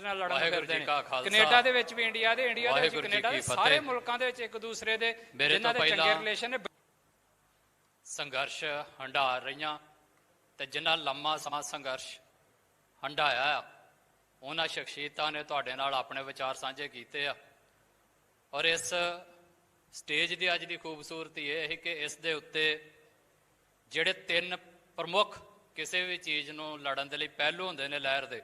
ਨਾਲ ਲੜਨ ਫਿਰਦੇ ਨੇ। ਕੈਨੇਡਾ ਦੇ ਵਿੱਚ ਵੀ ਇੰਡੀਆ ਦੇ ਇੰਡੀਆ ਦੇ ਵਿੱਚ ਕੈਨੇਡਾ ਦੇ ਸਾਰੇ। ਮੁਲਕਾਂ ਦੇ ਵਿੱਚ ਇੱਕ ਦੂਸਰੇ ਦੇ ਜਿਨ੍ਹਾਂ ਦੇ ਚੰਗੇ ਰਿਲੇਸ਼ਨ ਨੇ ਸੰਘਰਸ਼ ਹੰਢਾ ਰਹੀਆਂ ਤੇ ਜਿਨ੍ਹਾਂ ਲੰਮਾ ਸਮਾਂ ਸੰਘਰਸ਼ ਹੰਢਾਇਆ ਆ ਉਹਨਾਂ ਸ਼ਖਸੀਅਤਾਂ ਨੇ ਤੁਹਾਡੇ ਨਾਲ ਆਪਣੇ ਵਿਚਾਰ ਸਾਂਝੇ ਕੀਤੇ ਆ ਔਰ ਇਸ ਸਟੇਜ ਦੀ ਅੱਜ ਦੀ ਖੂਬਸੂਰਤੀ ਇਹ ਹੈ ਕਿ ਇਸ ਦੇ ਉੱਤੇ ਜਿਹੜੇ ਤਿੰਨ ਪ੍ਰਮੁੱਖ ਕਿਸੇ ਵੀ ਚੀਜ਼ ਨੂੰ ਲੜਨ ਦੇ ਲਈ ਪਹਿਲੂ ਹੁੰਦੇ ਨੇ ਲਹਿਰ ਦੇ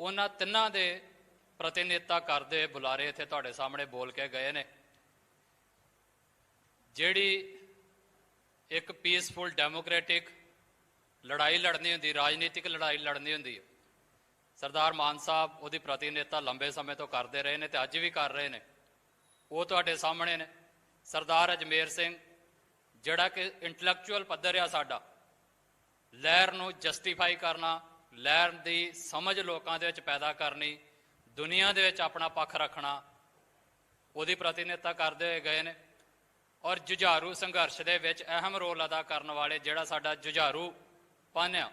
ਉਹਨਾਂ ਤਿੰਨਾਂ ਦੇ ਪ੍ਰਤੀਨਿਧਤਾ ਕਰਦੇ ਬੁਲਾਰੇ ਇੱਥੇ ਤੁਹਾਡੇ ਸਾਹਮਣੇ ਬੋਲ ਕੇ ਗਏ ਨੇ। ਜਿਹੜੀ ਇੱਕ ਪੀਸਫੁਲ ਡੈਮੋਕ੍ਰੈਟਿਕ ਲੜਾਈ ਲੜਨੀ ਹੁੰਦੀ, ਰਾਜਨੀਤਿਕ ਲੜਾਈ ਲੜਨੀ ਹੁੰਦੀ ਹੈ। ਸਰਦਾਰ ਮਾਨ ਸਾਹਿਬ ਉਹਦੀ ਪ੍ਰਤੀਨਿਧਤਾ ਲੰਬੇ ਸਮੇਂ ਤੋਂ ਕਰਦੇ ਰਹੇ ਨੇ ਤੇ ਅੱਜ ਵੀ ਕਰ ਰਹੇ ਨੇ। ਉਹ ਤੁਹਾਡੇ ਸਾਹਮਣੇ ਨੇ। ਸਰਦਾਰ ਅਜਮੇਰ ਸਿੰਘ, ਜਿਹੜਾ ਕਿ ਇੰਟੈਲੈਕਚੁਅਲ ਪੱਧਰ ਆ ਸਾਡਾ, ਲਹਿਰ ਨੂੰ ਜਸਟੀਫਾਈ ਕਰਨਾ ਲਹਿਰ ਦੀ ਸਮਝ ਲੋਕਾਂ ਦੇ ਵਿੱਚ ਪੈਦਾ ਕਰਨੀ, ਦੁਨੀਆ ਦੇ ਵਿੱਚ ਆਪਣਾ ਪੱਖ ਰੱਖਣਾ, ਉਹਦੀ ਪ੍ਰਤੀਨਿਧਤਾ ਕਰਦੇ ਹੋਏ ਗਏ ਨੇ। ਔਰ ਜੁਝਾਰੂ ਸੰਘਰਸ਼ ਦੇ ਵਿੱਚ ਅਹਿਮ ਰੋਲ ਅਦਾ ਕਰਨ ਵਾਲੇ ਜਿਹੜਾ ਸਾਡਾ ਜੁਝਾਰੂ ਪੰਨ ਆ,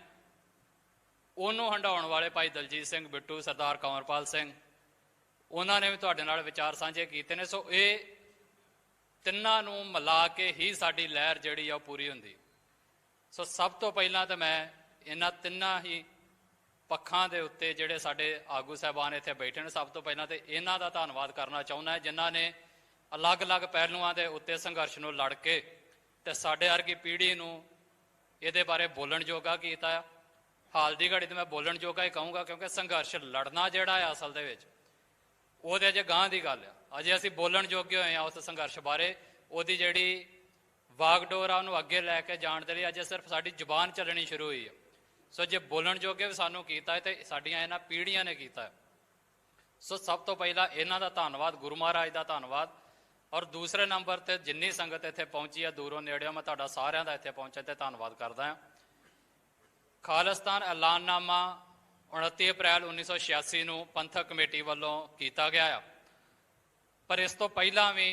ਉਹਨੂੰ ਹੰਡਾਉਣ ਵਾਲੇ ਭਾਈ ਦਲਜੀਤ ਸਿੰਘ ਬਿੱਟੂ, ਸਰਦਾਰ ਕੰਵਰਪਾਲ ਸਿੰਘ, ਉਹਨਾਂ ਨੇ ਵੀ ਤੁਹਾਡੇ ਨਾਲ ਵਿਚਾਰ ਸਾਂਝੇ ਕੀਤੇ ਨੇ। ਸੋ ਇਹ ਤਿੰਨਾਂ ਨੂੰ ਮਿਲਾ ਕੇ ਹੀ ਸਾਡੀ ਲਹਿਰ ਜਿਹੜੀ ਆ ਉਹ ਪੂਰੀ ਹੁੰਦੀ। ਸੋ ਸਭ ਤੋਂ ਪਹਿਲਾਂ ਤਾਂ ਮੈਂ ਇਹਨਾਂ ਤਿੰਨਾਂ ਹੀ ਪੱਖਾਂ ਦੇ ਉੱਤੇ ਜਿਹੜੇ ਸਾਡੇ ਆਗੂ ਸਾਹਿਬਾਨ ਇੱਥੇ ਬੈਠੇ ਨੇ, ਸਭ ਤੋਂ ਪਹਿਲਾਂ ਤੇ ਇਹਨਾਂ ਦਾ ਧੰਨਵਾਦ ਕਰਨਾ ਚਾਹੁੰਦਾ ਜਿਨ੍ਹਾਂ ਨੇ ਅਲੱਗ-ਅਲੱਗ ਪਹਿਲੂਆਂ ਦੇ ਉੱਤੇ ਸੰਘਰਸ਼ ਨੂੰ ਲੜ ਕੇ ਤੇ ਸਾਡੇ ਵਰਗੀ ਪੀੜ੍ਹੀ ਨੂੰ ਇਹਦੇ ਬਾਰੇ ਬੋਲਣ ਜੋਗਾ ਕੀਤਾ ਆ। ਹਾਲ ਦੀ ਘੜੀ ਤੇ ਮੈਂ ਬੋਲਣ ਜੋਗਾ ਹੀ ਕਹੂੰਗਾ, ਕਿਉਂਕਿ ਸੰਘਰਸ਼ ਲੜਨਾ ਜਿਹੜਾ ਆ ਅਸਲ ਦੇ ਵਿੱਚ, ਉਹਦੇ ਅਜੇ ਗਾਂ ਦੀ ਗੱਲ ਆ। ਅਜੇ ਅਸੀਂ ਬੋਲਣ ਜੋਗੇ ਹੋਏ ਆ ਉਸ ਸੰਘਰਸ਼ ਬਾਰੇ। ਉਹਦੀ ਜਿਹੜੀ ਵਾਗਡੋਰ ਆ, ਉਹਨੂੰ ਅੱਗੇ ਲੈ ਕੇ ਜਾਣ ਦੇ ਲਈ ਅਜੇ ਸਿਰਫ ਸਾਡੀ ਜ਼ੁਬਾਨ ਚੱਲਣੀ ਸ਼ੁਰੂ ਹੋਈ ਆ। ਸੋ ਜੇ ਬੋਲਣ ਜੋਗੇ ਵੀ ਸਾਨੂੰ ਕੀਤਾ ਹੈ ਤੇ ਸਾਡੀਆਂ ਇਹਨਾਂ ਪੀੜ੍ਹੀਆਂ ਨੇ ਕੀਤਾ ਸੋ ਸਭ ਤੋਂ ਪਹਿਲਾਂ ਇਹਨਾਂ ਦਾ ਧੰਨਵਾਦ, ਗੁਰੂ ਮਹਾਰਾਜ ਦਾ ਧੰਨਵਾਦ। ਔਰ ਦੂਸਰੇ ਨੰਬਰ ਤੇ ਜਿੰਨੀ ਸੰਗਤ ਇੱਥੇ ਪਹੁੰਚੀ ਆ ਦੂਰੋਂ ਨੇੜਿਓਂ ਮੈਂ ਤੁਹਾਡਾ ਸਾਰਿਆਂ ਦਾ ਇੱਥੇ ਪਹੁੰਚਣ ਤੇ ਧੰਨਵਾਦ ਕਰਦਾ ਹਾਂ। ਖਾਲਿਸਤਾਨ ਐਲਾਨਨਾਮਾ 29 ਅਪ੍ਰੈਲ 1986 ਨੂੰ ਪੰਥਕ ਕਮੇਟੀ ਵੱਲੋਂ ਕੀਤਾ ਗਿਆ ਆ। ਪਰ ਇਸ ਤੋਂ ਪਹਿਲਾਂ ਵੀ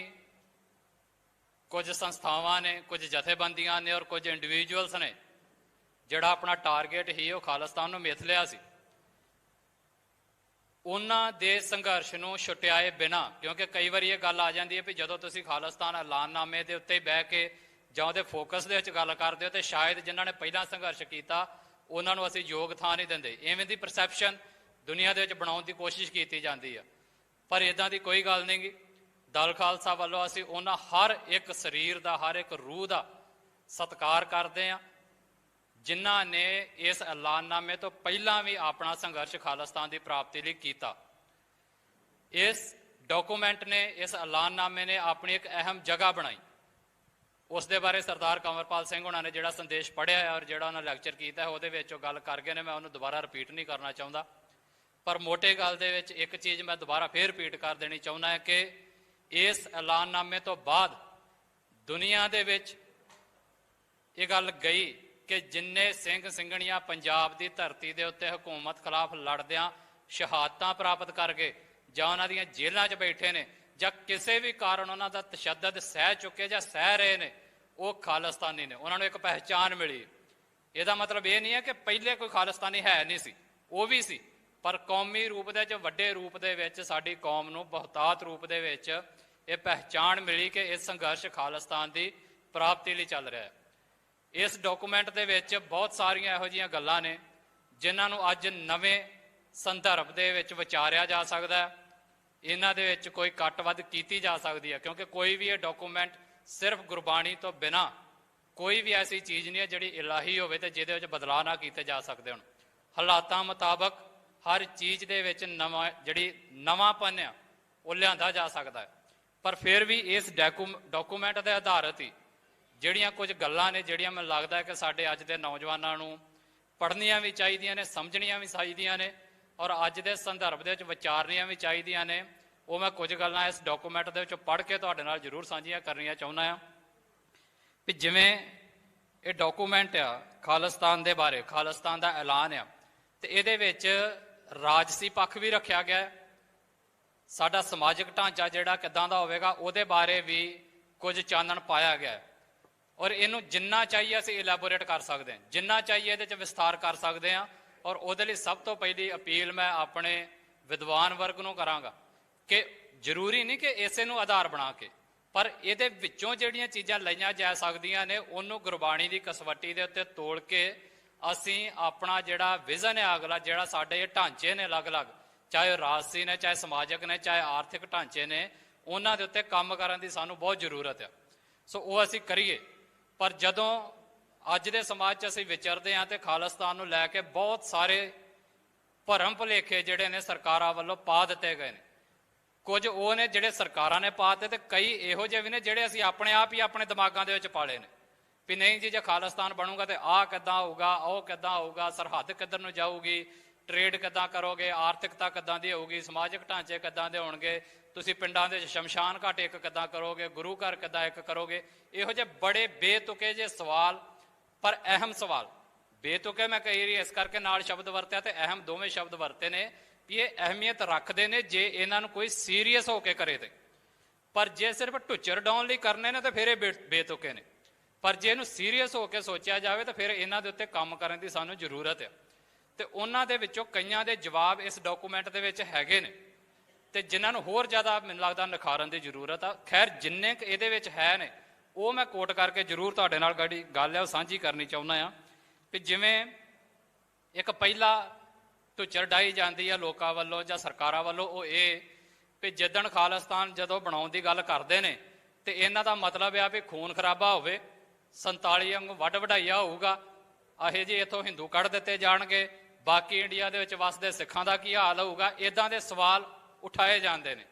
ਕੁਝ ਸੰਸਥਾਵਾਂ ਨੇ, ਕੁਝ ਜਥੇਬੰਦੀਆਂ ਨੇ ਔਰ ਕੁਝ ਇੰਡੀਵਿਜੂਅਲਸ ਨੇ ਜਿਹੜਾ ਆਪਣਾ ਟਾਰਗੇਟ ਹੀ ਉਹ ਖਾਲਿਸਤਾਨ ਨੂੰ ਮਿਥ ਲਿਆ ਸੀ। ਉਹਨਾਂ ਦੇ ਸੰਘਰਸ਼ ਨੂੰ ਛੁਟਿਆਏ ਬਿਨਾ, ਕਿਉਂਕਿ ਕਈ ਵਾਰੀ ਇਹ ਗੱਲ ਆ ਜਾਂਦੀ ਹੈ ਵੀ ਜਦੋਂ ਤੁਸੀਂ ਖਾਲਿਸਤਾਨ ਐਲਾਨਨਾਮੇ ਦੇ ਉੱਤੇ ਬਹਿ ਕੇ ਜਾਂ ਉਹਦੇ ਫੋਕਸ ਦੇ ਵਿੱਚ ਗੱਲ ਕਰਦੇ ਹੋ ਤੇ ਸ਼ਾਇਦ ਜਿਨ੍ਹਾਂ ਨੇ ਪਹਿਲਾਂ ਸੰਘਰਸ਼ ਕੀਤਾ, ਉਹਨਾਂ ਨੂੰ ਅਸੀਂ ਯੋਗ ਥਾਂ ਨਹੀਂ ਦਿੰਦੇ। ਐਵੇਂ ਦੀ ਪਰਸੈਪਸ਼ਨ ਦੁਨੀਆ ਦੇ ਵਿੱਚ ਬਣਾਉਣ ਦੀ ਕੋਸ਼ਿਸ਼ ਕੀਤੀ ਜਾਂਦੀ ਆ। ਪਰ ਇਦਾਂ ਦੀ ਕੋਈ ਗੱਲ ਨਹੀਂ ਗੀ। ਦਲ ਖਾਲਸਾ ਵੱਲੋਂ ਅਸੀਂ ਉਹਨਾਂ ਹਰ ਇੱਕ ਸਰੀਰ ਦਾ, ਹਰ ਇੱਕ ਰੂਹ ਦਾ ਸਤਿਕਾਰ ਕਰਦੇ ਆ ਜਿਨ੍ਹਾਂ ਨੇ ਇਸ ਐਲਾਨਨਾਮੇ ਤੋਂ ਪਹਿਲਾਂ ਵੀ ਆਪਣਾ ਸੰਘਰਸ਼ ਖਾਲਿਸਤਾਨ ਦੀ ਪ੍ਰਾਪਤੀ ਲਈ ਕੀਤਾ। ਇਸ ਡਾਕੂਮੈਂਟ ਨੇ, ਇਸ ਐਲਾਨਨਾਮੇ ਨੇ ਆਪਣੀ ਇੱਕ ਅਹਿਮ ਜਗ੍ਹਾ ਬਣਾਈ। ਉਸ ਦੇ ਬਾਰੇ ਸਰਦਾਰ ਕੰਵਰਪਾਲ ਸਿੰਘ ਉਹਨਾਂ ਨੇ ਜਿਹੜਾ ਸੰਦੇਸ਼ ਪੜ੍ਹਿਆ ਹੈ ਔਰ ਜਿਹੜਾ ਉਹਨਾਂ ਲੈਕਚਰ ਕੀਤਾ ਹੈ, ਉਹਦੇ ਵਿੱਚ ਉਹ ਗੱਲ ਕਰ ਗਏ ਨੇ, ਮੈਂ ਉਹਨੂੰ ਦੁਬਾਰਾ ਰਿਪੀਟ ਨਹੀਂ ਕਰਨਾ ਚਾਹੁੰਦਾ। ਪਰ ਮੋਟੇ ਗੱਲ ਦੇ ਵਿੱਚ ਇੱਕ ਚੀਜ਼ ਮੈਂ ਦੁਬਾਰਾ ਫੇਰ ਰਿਪੀਟ ਕਰ ਦੇਣੀ ਚਾਹੁੰਦਾ ਹਾਂ ਕਿ ਇਸ ਐਲਾਨਨਾਮੇ ਤੋਂ ਬਾਅਦ ਦੁਨੀਆ ਦੇ ਵਿੱਚ ਇਹ ਗੱਲ ਗਈ ਕਿ ਜਿੰਨੇ ਸਿੰਘ ਸਿੰਘਣੀਆਂ ਪੰਜਾਬ ਦੀ ਧਰਤੀ ਦੇ ਉੱਤੇ ਹਕੂਮਤ ਖਿਲਾਫ ਲੜਦਿਆਂ ਸ਼ਹਾਦਤਾਂ ਪ੍ਰਾਪਤ ਕਰਕੇ ਜਾਂ ਉਹਨਾਂ ਦੀਆਂ ਜੇਲ੍ਹਾਂ 'ਚ ਬੈਠੇ ਨੇ ਜਾਂ ਕਿਸੇ ਵੀ ਕਾਰਨ ਉਹਨਾਂ ਦਾ ਤਸ਼ੱਦਦ ਸਹਿ ਚੁੱਕੇ ਜਾਂ ਸਹਿ ਰਹੇ ਨੇ, ਉਹ ਖਾਲਿਸਤਾਨੀ ਨੇ। ਉਹਨਾਂ ਨੂੰ ਇੱਕ ਪਹਿਚਾਨ ਮਿਲੀ। ਇਹਦਾ ਮਤਲਬ ਇਹ ਨਹੀਂ ਹੈ ਕਿ ਪਹਿਲੇ ਕੋਈ ਖਾਲਿਸਤਾਨੀ ਹੈ ਨਹੀਂ ਸੀ, ਉਹ ਵੀ ਸੀ। ਪਰ ਕੌਮੀ ਰੂਪ ਦੇ ਵਿੱਚ ਵੱਡੇ ਰੂਪ ਦੇ ਵਿੱਚ ਸਾਡੀ ਕੌਮ ਨੂੰ ਬਹੁਤਾਤ ਰੂਪ ਦੇ ਵਿੱਚ ਇਹ ਪਹਿਚਾਨ ਮਿਲੀ ਕਿ ਇਹ ਸੰਘਰਸ਼ ਖਾਲਿਸਤਾਨ ਦੀ ਪ੍ਰਾਪਤੀ ਲਈ ਚੱਲ ਰਿਹਾ ਹੈ। ਇਸ ਡਾਕੂਮੈਂਟ ਦੇ ਵਿੱਚ ਬਹੁਤ ਸਾਰੀਆਂ ਇਹੋ ਜਿਹੀਆਂ ਗੱਲਾਂ ਨੇ, ਜਿਨ੍ਹਾਂ ਨੂੰ ਅੱਜ ਨਵੇਂ ਸੰਦਰਭ ਦੇ ਵਿੱਚ ਵਿਚਾਰਿਆ ਜਾ ਸਕਦਾ ਹੈ। ਇਹਨਾਂ ਦੇ ਵਿੱਚ ਕੋਈ ਕੱਟਵੱਧ ਕੀਤੀ ਜਾ ਸਕਦੀ ਹੈ, ਕਿਉਂਕਿ ਕੋਈ ਵੀ ਇਹ ਡਾਕੂਮੈਂਟ ਸਿਰਫ ਗੁਰਬਾਣੀ ਤੋਂ ਬਿਨਾ ਕੋਈ ਵੀ ਐਸੀ ਚੀਜ਼ ਨਹੀਂ ਹੈ ਜਿਹੜੀ ਇਲਾਹੀ ਹੋਵੇ ਤੇ ਜਿਹਦੇ ਵਿੱਚ ਬਦਲਾਅ ਨਾ ਕੀਤੇ ਜਾ ਸਕਦੇ ਹੋਣ। ਹਾਲਾਤਾਂ ਮੁਤਾਬਕ ਹਰ ਚੀਜ਼ ਦੇ ਵਿੱਚ ਨਵਾਂ, ਜਿਹੜੀ ਨਵਾਂਪਨ ਆ, ਉਹ ਲਿਆਂਦਾ ਜਾ ਸਕਦਾ ਹੈ। ਪਰ ਫਿਰ ਵੀ ਇਸ ਡਾਕੂਮੈਂਟ ਦੇ ਆਧਾਰਿਤ ਹੀ ਜਿਹੜੀਆਂ ਕੁਝ ਗੱਲਾਂ ਨੇ, ਜਿਹੜੀਆਂ ਮੈਨੂੰ ਲੱਗਦਾ ਹੈ ਕਿ ਸਾਡੇ ਅੱਜ ਦੇ ਨੌਜਵਾਨਾਂ ਨੂੰ ਪੜ੍ਹਨੀਆਂ ਵੀ ਚਾਹੀਦੀਆਂ ਨੇ, ਸਮਝਣੀਆਂ ਵੀ ਚਾਹੀਦੀਆਂ ਨੇ ਔਰ ਅੱਜ ਦੇ ਸੰਦਰਭ ਦੇ ਵਿੱਚ ਵਿਚਾਰਨੀਆਂ ਵੀ ਚਾਹੀਦੀਆਂ ਨੇ, ਉਹ ਮੈਂ ਕੁਝ ਗੱਲਾਂ ਇਸ ਡਾਕੂਮੈਂਟ ਦੇ ਵਿੱਚ ਪੜ੍ਹ ਕੇ ਤੁਹਾਡੇ ਨਾਲ ਜ਼ਰੂਰ ਸਾਂਝੀਆਂ ਕਰਨੀਆਂ ਚਾਹੁੰਦਾ ਹਾਂ ਵੀ ਜਿਵੇਂ ਇਹ ਡਾਕੂਮੈਂਟ ਆ ਖਾਲਿਸਤਾਨ ਦੇ ਬਾਰੇ, ਖਾਲਿਸਤਾਨ ਦਾ ਐਲਾਨ ਆ ਤੇ ਇਹਦੇ ਵਿੱਚ ਰਾਜਸੀ ਪੱਖ ਵੀ ਰੱਖਿਆ ਗਿਆ ਸਾਡਾ ਸਮਾਜਿਕ ਢਾਂਚਾ ਜਿਹੜਾ ਕਿਦਾਂ ਦਾ ਹੋਵੇਗਾ ਉਹਦੇ ਬਾਰੇ ਵੀ ਕੁਝ ਚਾਨਣ ਪਾਇਆ ਗਿਆ ਔਰ ਇਹਨੂੰ ਜਿੰਨਾ ਚਾਹੀਏ ਅਸੀਂ ਇਲੈਬੋਰੇਟ ਕਰ ਸਕਦੇ ਹਾਂ। ਜਿੰਨਾ ਚਾਹੀਏ ਇਹਦੇ ਚ ਵਿਸਥਾਰ ਕਰ ਸਕਦੇ ਹਾਂ ਔਰ ਉਹਦੇ ਲਈ ਸਭ ਤੋਂ ਪਹਿਲੀ ਅਪੀਲ ਮੈਂ ਆਪਣੇ ਵਿਦਵਾਨ ਵਰਗ ਨੂੰ ਕਰਾਂਗਾ ਕਿ ਜ਼ਰੂਰੀ ਨਹੀਂ ਕਿ ਇਸੇ ਨੂੰ ਆਧਾਰ ਬਣਾ ਕੇ, ਪਰ ਇਹਦੇ ਵਿੱਚੋਂ ਜਿਹੜੀਆਂ ਚੀਜ਼ਾਂ ਲਈਆਂ ਜਾ ਸਕਦੀਆਂ ਨੇ, ਉਹਨੂੰ ਗੁਰਬਾਣੀ ਦੀ ਕਸਵੱਟੀ ਦੇ ਉੱਤੇ ਤੋੜ ਕੇ ਅਸੀਂ ਆਪਣਾ ਜਿਹੜਾ ਵਿਜ਼ਨ ਹੈ ਅਗਲਾ, ਜਿਹੜਾ ਸਾਡੇ ਢਾਂਚੇ ਨੇ ਅਲੱਗ-ਅਲੱਗ, ਚਾਹੇ ਉਹ ਰਾਜਸੀ ਨੇ, ਚਾਹੇ ਸਮਾਜਿਕ ਨੇ, ਚਾਹੇ ਆਰਥਿਕ ਢਾਂਚੇ ਨੇ, ਉਹਨਾਂ ਦੇ ਉੱਤੇ ਕੰਮ ਕਰਨ ਦੀ ਸਾਨੂੰ ਬਹੁਤ ਜ਼ਰੂਰਤ ਹੈ। ਸੋ ਉਹ ਅਸੀਂ ਕਰੀਏ। ਪਰ ਜਦੋਂ ਅੱਜ ਦੇ ਸਮਾਜ 'ਚ ਅਸੀਂ ਵਿਚਰਦੇ ਹਾਂ ਤੇ ਖਾਲਿਸਤਾਨ ਨੂੰ ਲੈ ਕੇ ਬਹੁਤ ਸਾਰੇ ਭਰਮ ਭੁਲੇਖੇ ਜਿਹੜੇ ਨੇ ਸਰਕਾਰਾਂ ਵੱਲੋਂ ਪਾ ਦਿੱਤੇ ਗਏ ਨੇ। ਕੁਝ ਉਹ ਨੇ ਜਿਹੜੇ ਸਰਕਾਰਾਂ ਨੇ ਪਾਤੇ ਤੇ ਕਈ ਇਹੋ ਜਿਹੇ ਵੀ ਨੇ ਜਿਹੜੇ ਅਸੀਂ ਆਪਣੇ ਆਪ ਹੀ ਆਪਣੇ ਦਿਮਾਗਾਂ ਦੇ ਵਿੱਚ ਪਾਲੇ ਨੇ ਵੀ ਨਹੀਂ ਜੀ, ਜੇ ਖਾਲਿਸਤਾਨ ਬਣੂਗਾ ਤੇ ਆਹ ਕਿੱਦਾਂ ਹੋਊਗਾ, ਉਹ ਕਿੱਦਾਂ ਹੋਊਗਾ, ਸਰਹੱਦ ਕਿੱਧਰ ਨੂੰ ਜਾਊਗੀ ਟ੍ਰੇਡ ਕਿੱਦਾਂ ਕਰੋਗੇ, ਆਰਥਿਕਤਾ ਕਿੱਦਾਂ ਦੀ ਹੋਊਗੀ, ਸਮਾਜਿਕ ਢਾਂਚੇ ਕਿੱਦਾਂ ਦੇ ਹੋਣਗੇ ਤੁਸੀਂ ਪਿੰਡਾਂ ਦੇ ਸ਼ਮਸ਼ਾਨ ਘਾਟ ਇੱਕ ਕਿੱਦਾਂ ਕਰੋਗੇ, ਗੁਰੂ ਘਰ ਕਿੱਦਾਂ ਇੱਕ ਕਰੋਗੇ, ਇਹੋ ਜਿਹੇ ਬੜੇ ਬੇਤੁਕੇ ਜੇ ਸਵਾਲ, ਪਰ ਅਹਿਮ ਸਵਾਲ। ਬੇਤੁਕੇ ਮੈਂ ਕਹੀ ਰਹੀ ਇਸ ਕਰਕੇ ਨਾਲ ਸ਼ਬਦ ਵਰਤਿਆ ਤੇ ਅਹਿਮ ਦੋਵੇਂ ਸ਼ਬਦ ਵਰਤੇ ਨੇ ਵੀ ਇਹ ਅਹਿਮੀਅਤ ਰੱਖਦੇ ਨੇ ਜੇ ਇਹਨਾਂ ਨੂੰ ਕੋਈ ਸੀਰੀਅਸ ਹੋ ਕੇ ਕਰੇ ਤੇ। ਪਰ ਜੇ ਸਿਰਫ ਟੁੱਚਰ ਡਾਉਣ ਲਈ ਕਰਨੇ ਨੇ ਤਾਂ ਫਿਰ ਇਹ ਬੇ- ਬੇਤੁਕੇ ਨੇ। ਪਰ ਜੇ ਇਹਨੂੰ ਸੀਰੀਅਸ ਹੋ ਕੇ ਸੋਚਿਆ ਜਾਵੇ ਤਾਂ ਫਿਰ ਇਹਨਾਂ ਦੇ ਉੱਤੇ ਕੰਮ ਕਰਨ ਦੀ ਸਾਨੂੰ ਜ਼ਰੂਰਤ ਹੈ ਤੇ ਉਹਨਾਂ ਦੇ ਵਿੱਚੋਂ ਕਈਆਂ ਦੇ ਜਵਾਬ ਇਸ ਡਾਕੂਮੈਂਟ ਦੇ ਵਿੱਚ ਹੈਗੇ ਨੇ। ਤੇ ਜਿਨ੍ਹਾਂ ਨੂੰ ਹੋਰ ਜ਼ਿਆਦਾ ਮੈਨੂੰ ਲੱਗਦਾ ਨਿਖਾਰਨ ਦੀ ਜ਼ਰੂਰਤ ਆ। ਖੈਰ, ਜਿੰਨੇ ਕੁ ਇਹਦੇ ਵਿੱਚ ਹੈ ਨੇ, ਉਹ ਮੈਂ ਕੋਟ ਕਰਕੇ ਜ਼ਰੂਰ ਤੁਹਾਡੇ ਨਾਲ ਗਾੜੀ ਗੱਲ ਆ, ਉਹ ਸਾਂਝੀ ਕਰਨੀ ਚਾਹੁੰਦਾ ਆ ਕਿ ਜਿਵੇਂ ਇੱਕ ਪਹਿਲਾ ਟੁੱਚਰ ਡਾਈ ਜਾਂਦੀ ਆ ਲੋਕਾਂ ਵੱਲੋਂ ਜਾਂ ਸਰਕਾਰਾਂ ਵੱਲੋਂ ਉਹ ਇਹ ਵੀ ਜਿੱਦਣ ਖਾਲਿਸਤਾਨ ਜਦੋਂ ਬਣਾਉਣ ਦੀ ਗੱਲ ਕਰਦੇ ਨੇ ਤੇ ਇਹਨਾਂ ਦਾ ਮਤਲਬ ਆ ਵੀ ਖੂਨ ਖਰਾਬਾ ਹੋਵੇ 47 ਅੰਗ ਵੱਡ ਵਡਾਈਆ ਹੋਊਗਾ, ਆਹੇ ਜੀ ਇਥੋਂ ਹਿੰਦੂ ਕੱਢ ਦਿੱਤੇ ਜਾਣਗੇ, ਬਾਕੀ ਇੰਡੀਆ ਦੇ ਵਿੱਚ ਵਸਦੇ ਸਿੱਖਾਂ ਦਾ ਕੀ ਹਾਲ ਹੋਊਗਾ ਇਦਾਂ ਦੇ ਸਵਾਲ ਉਠਾਏ ਜਾਂਦੇ ਨੇ।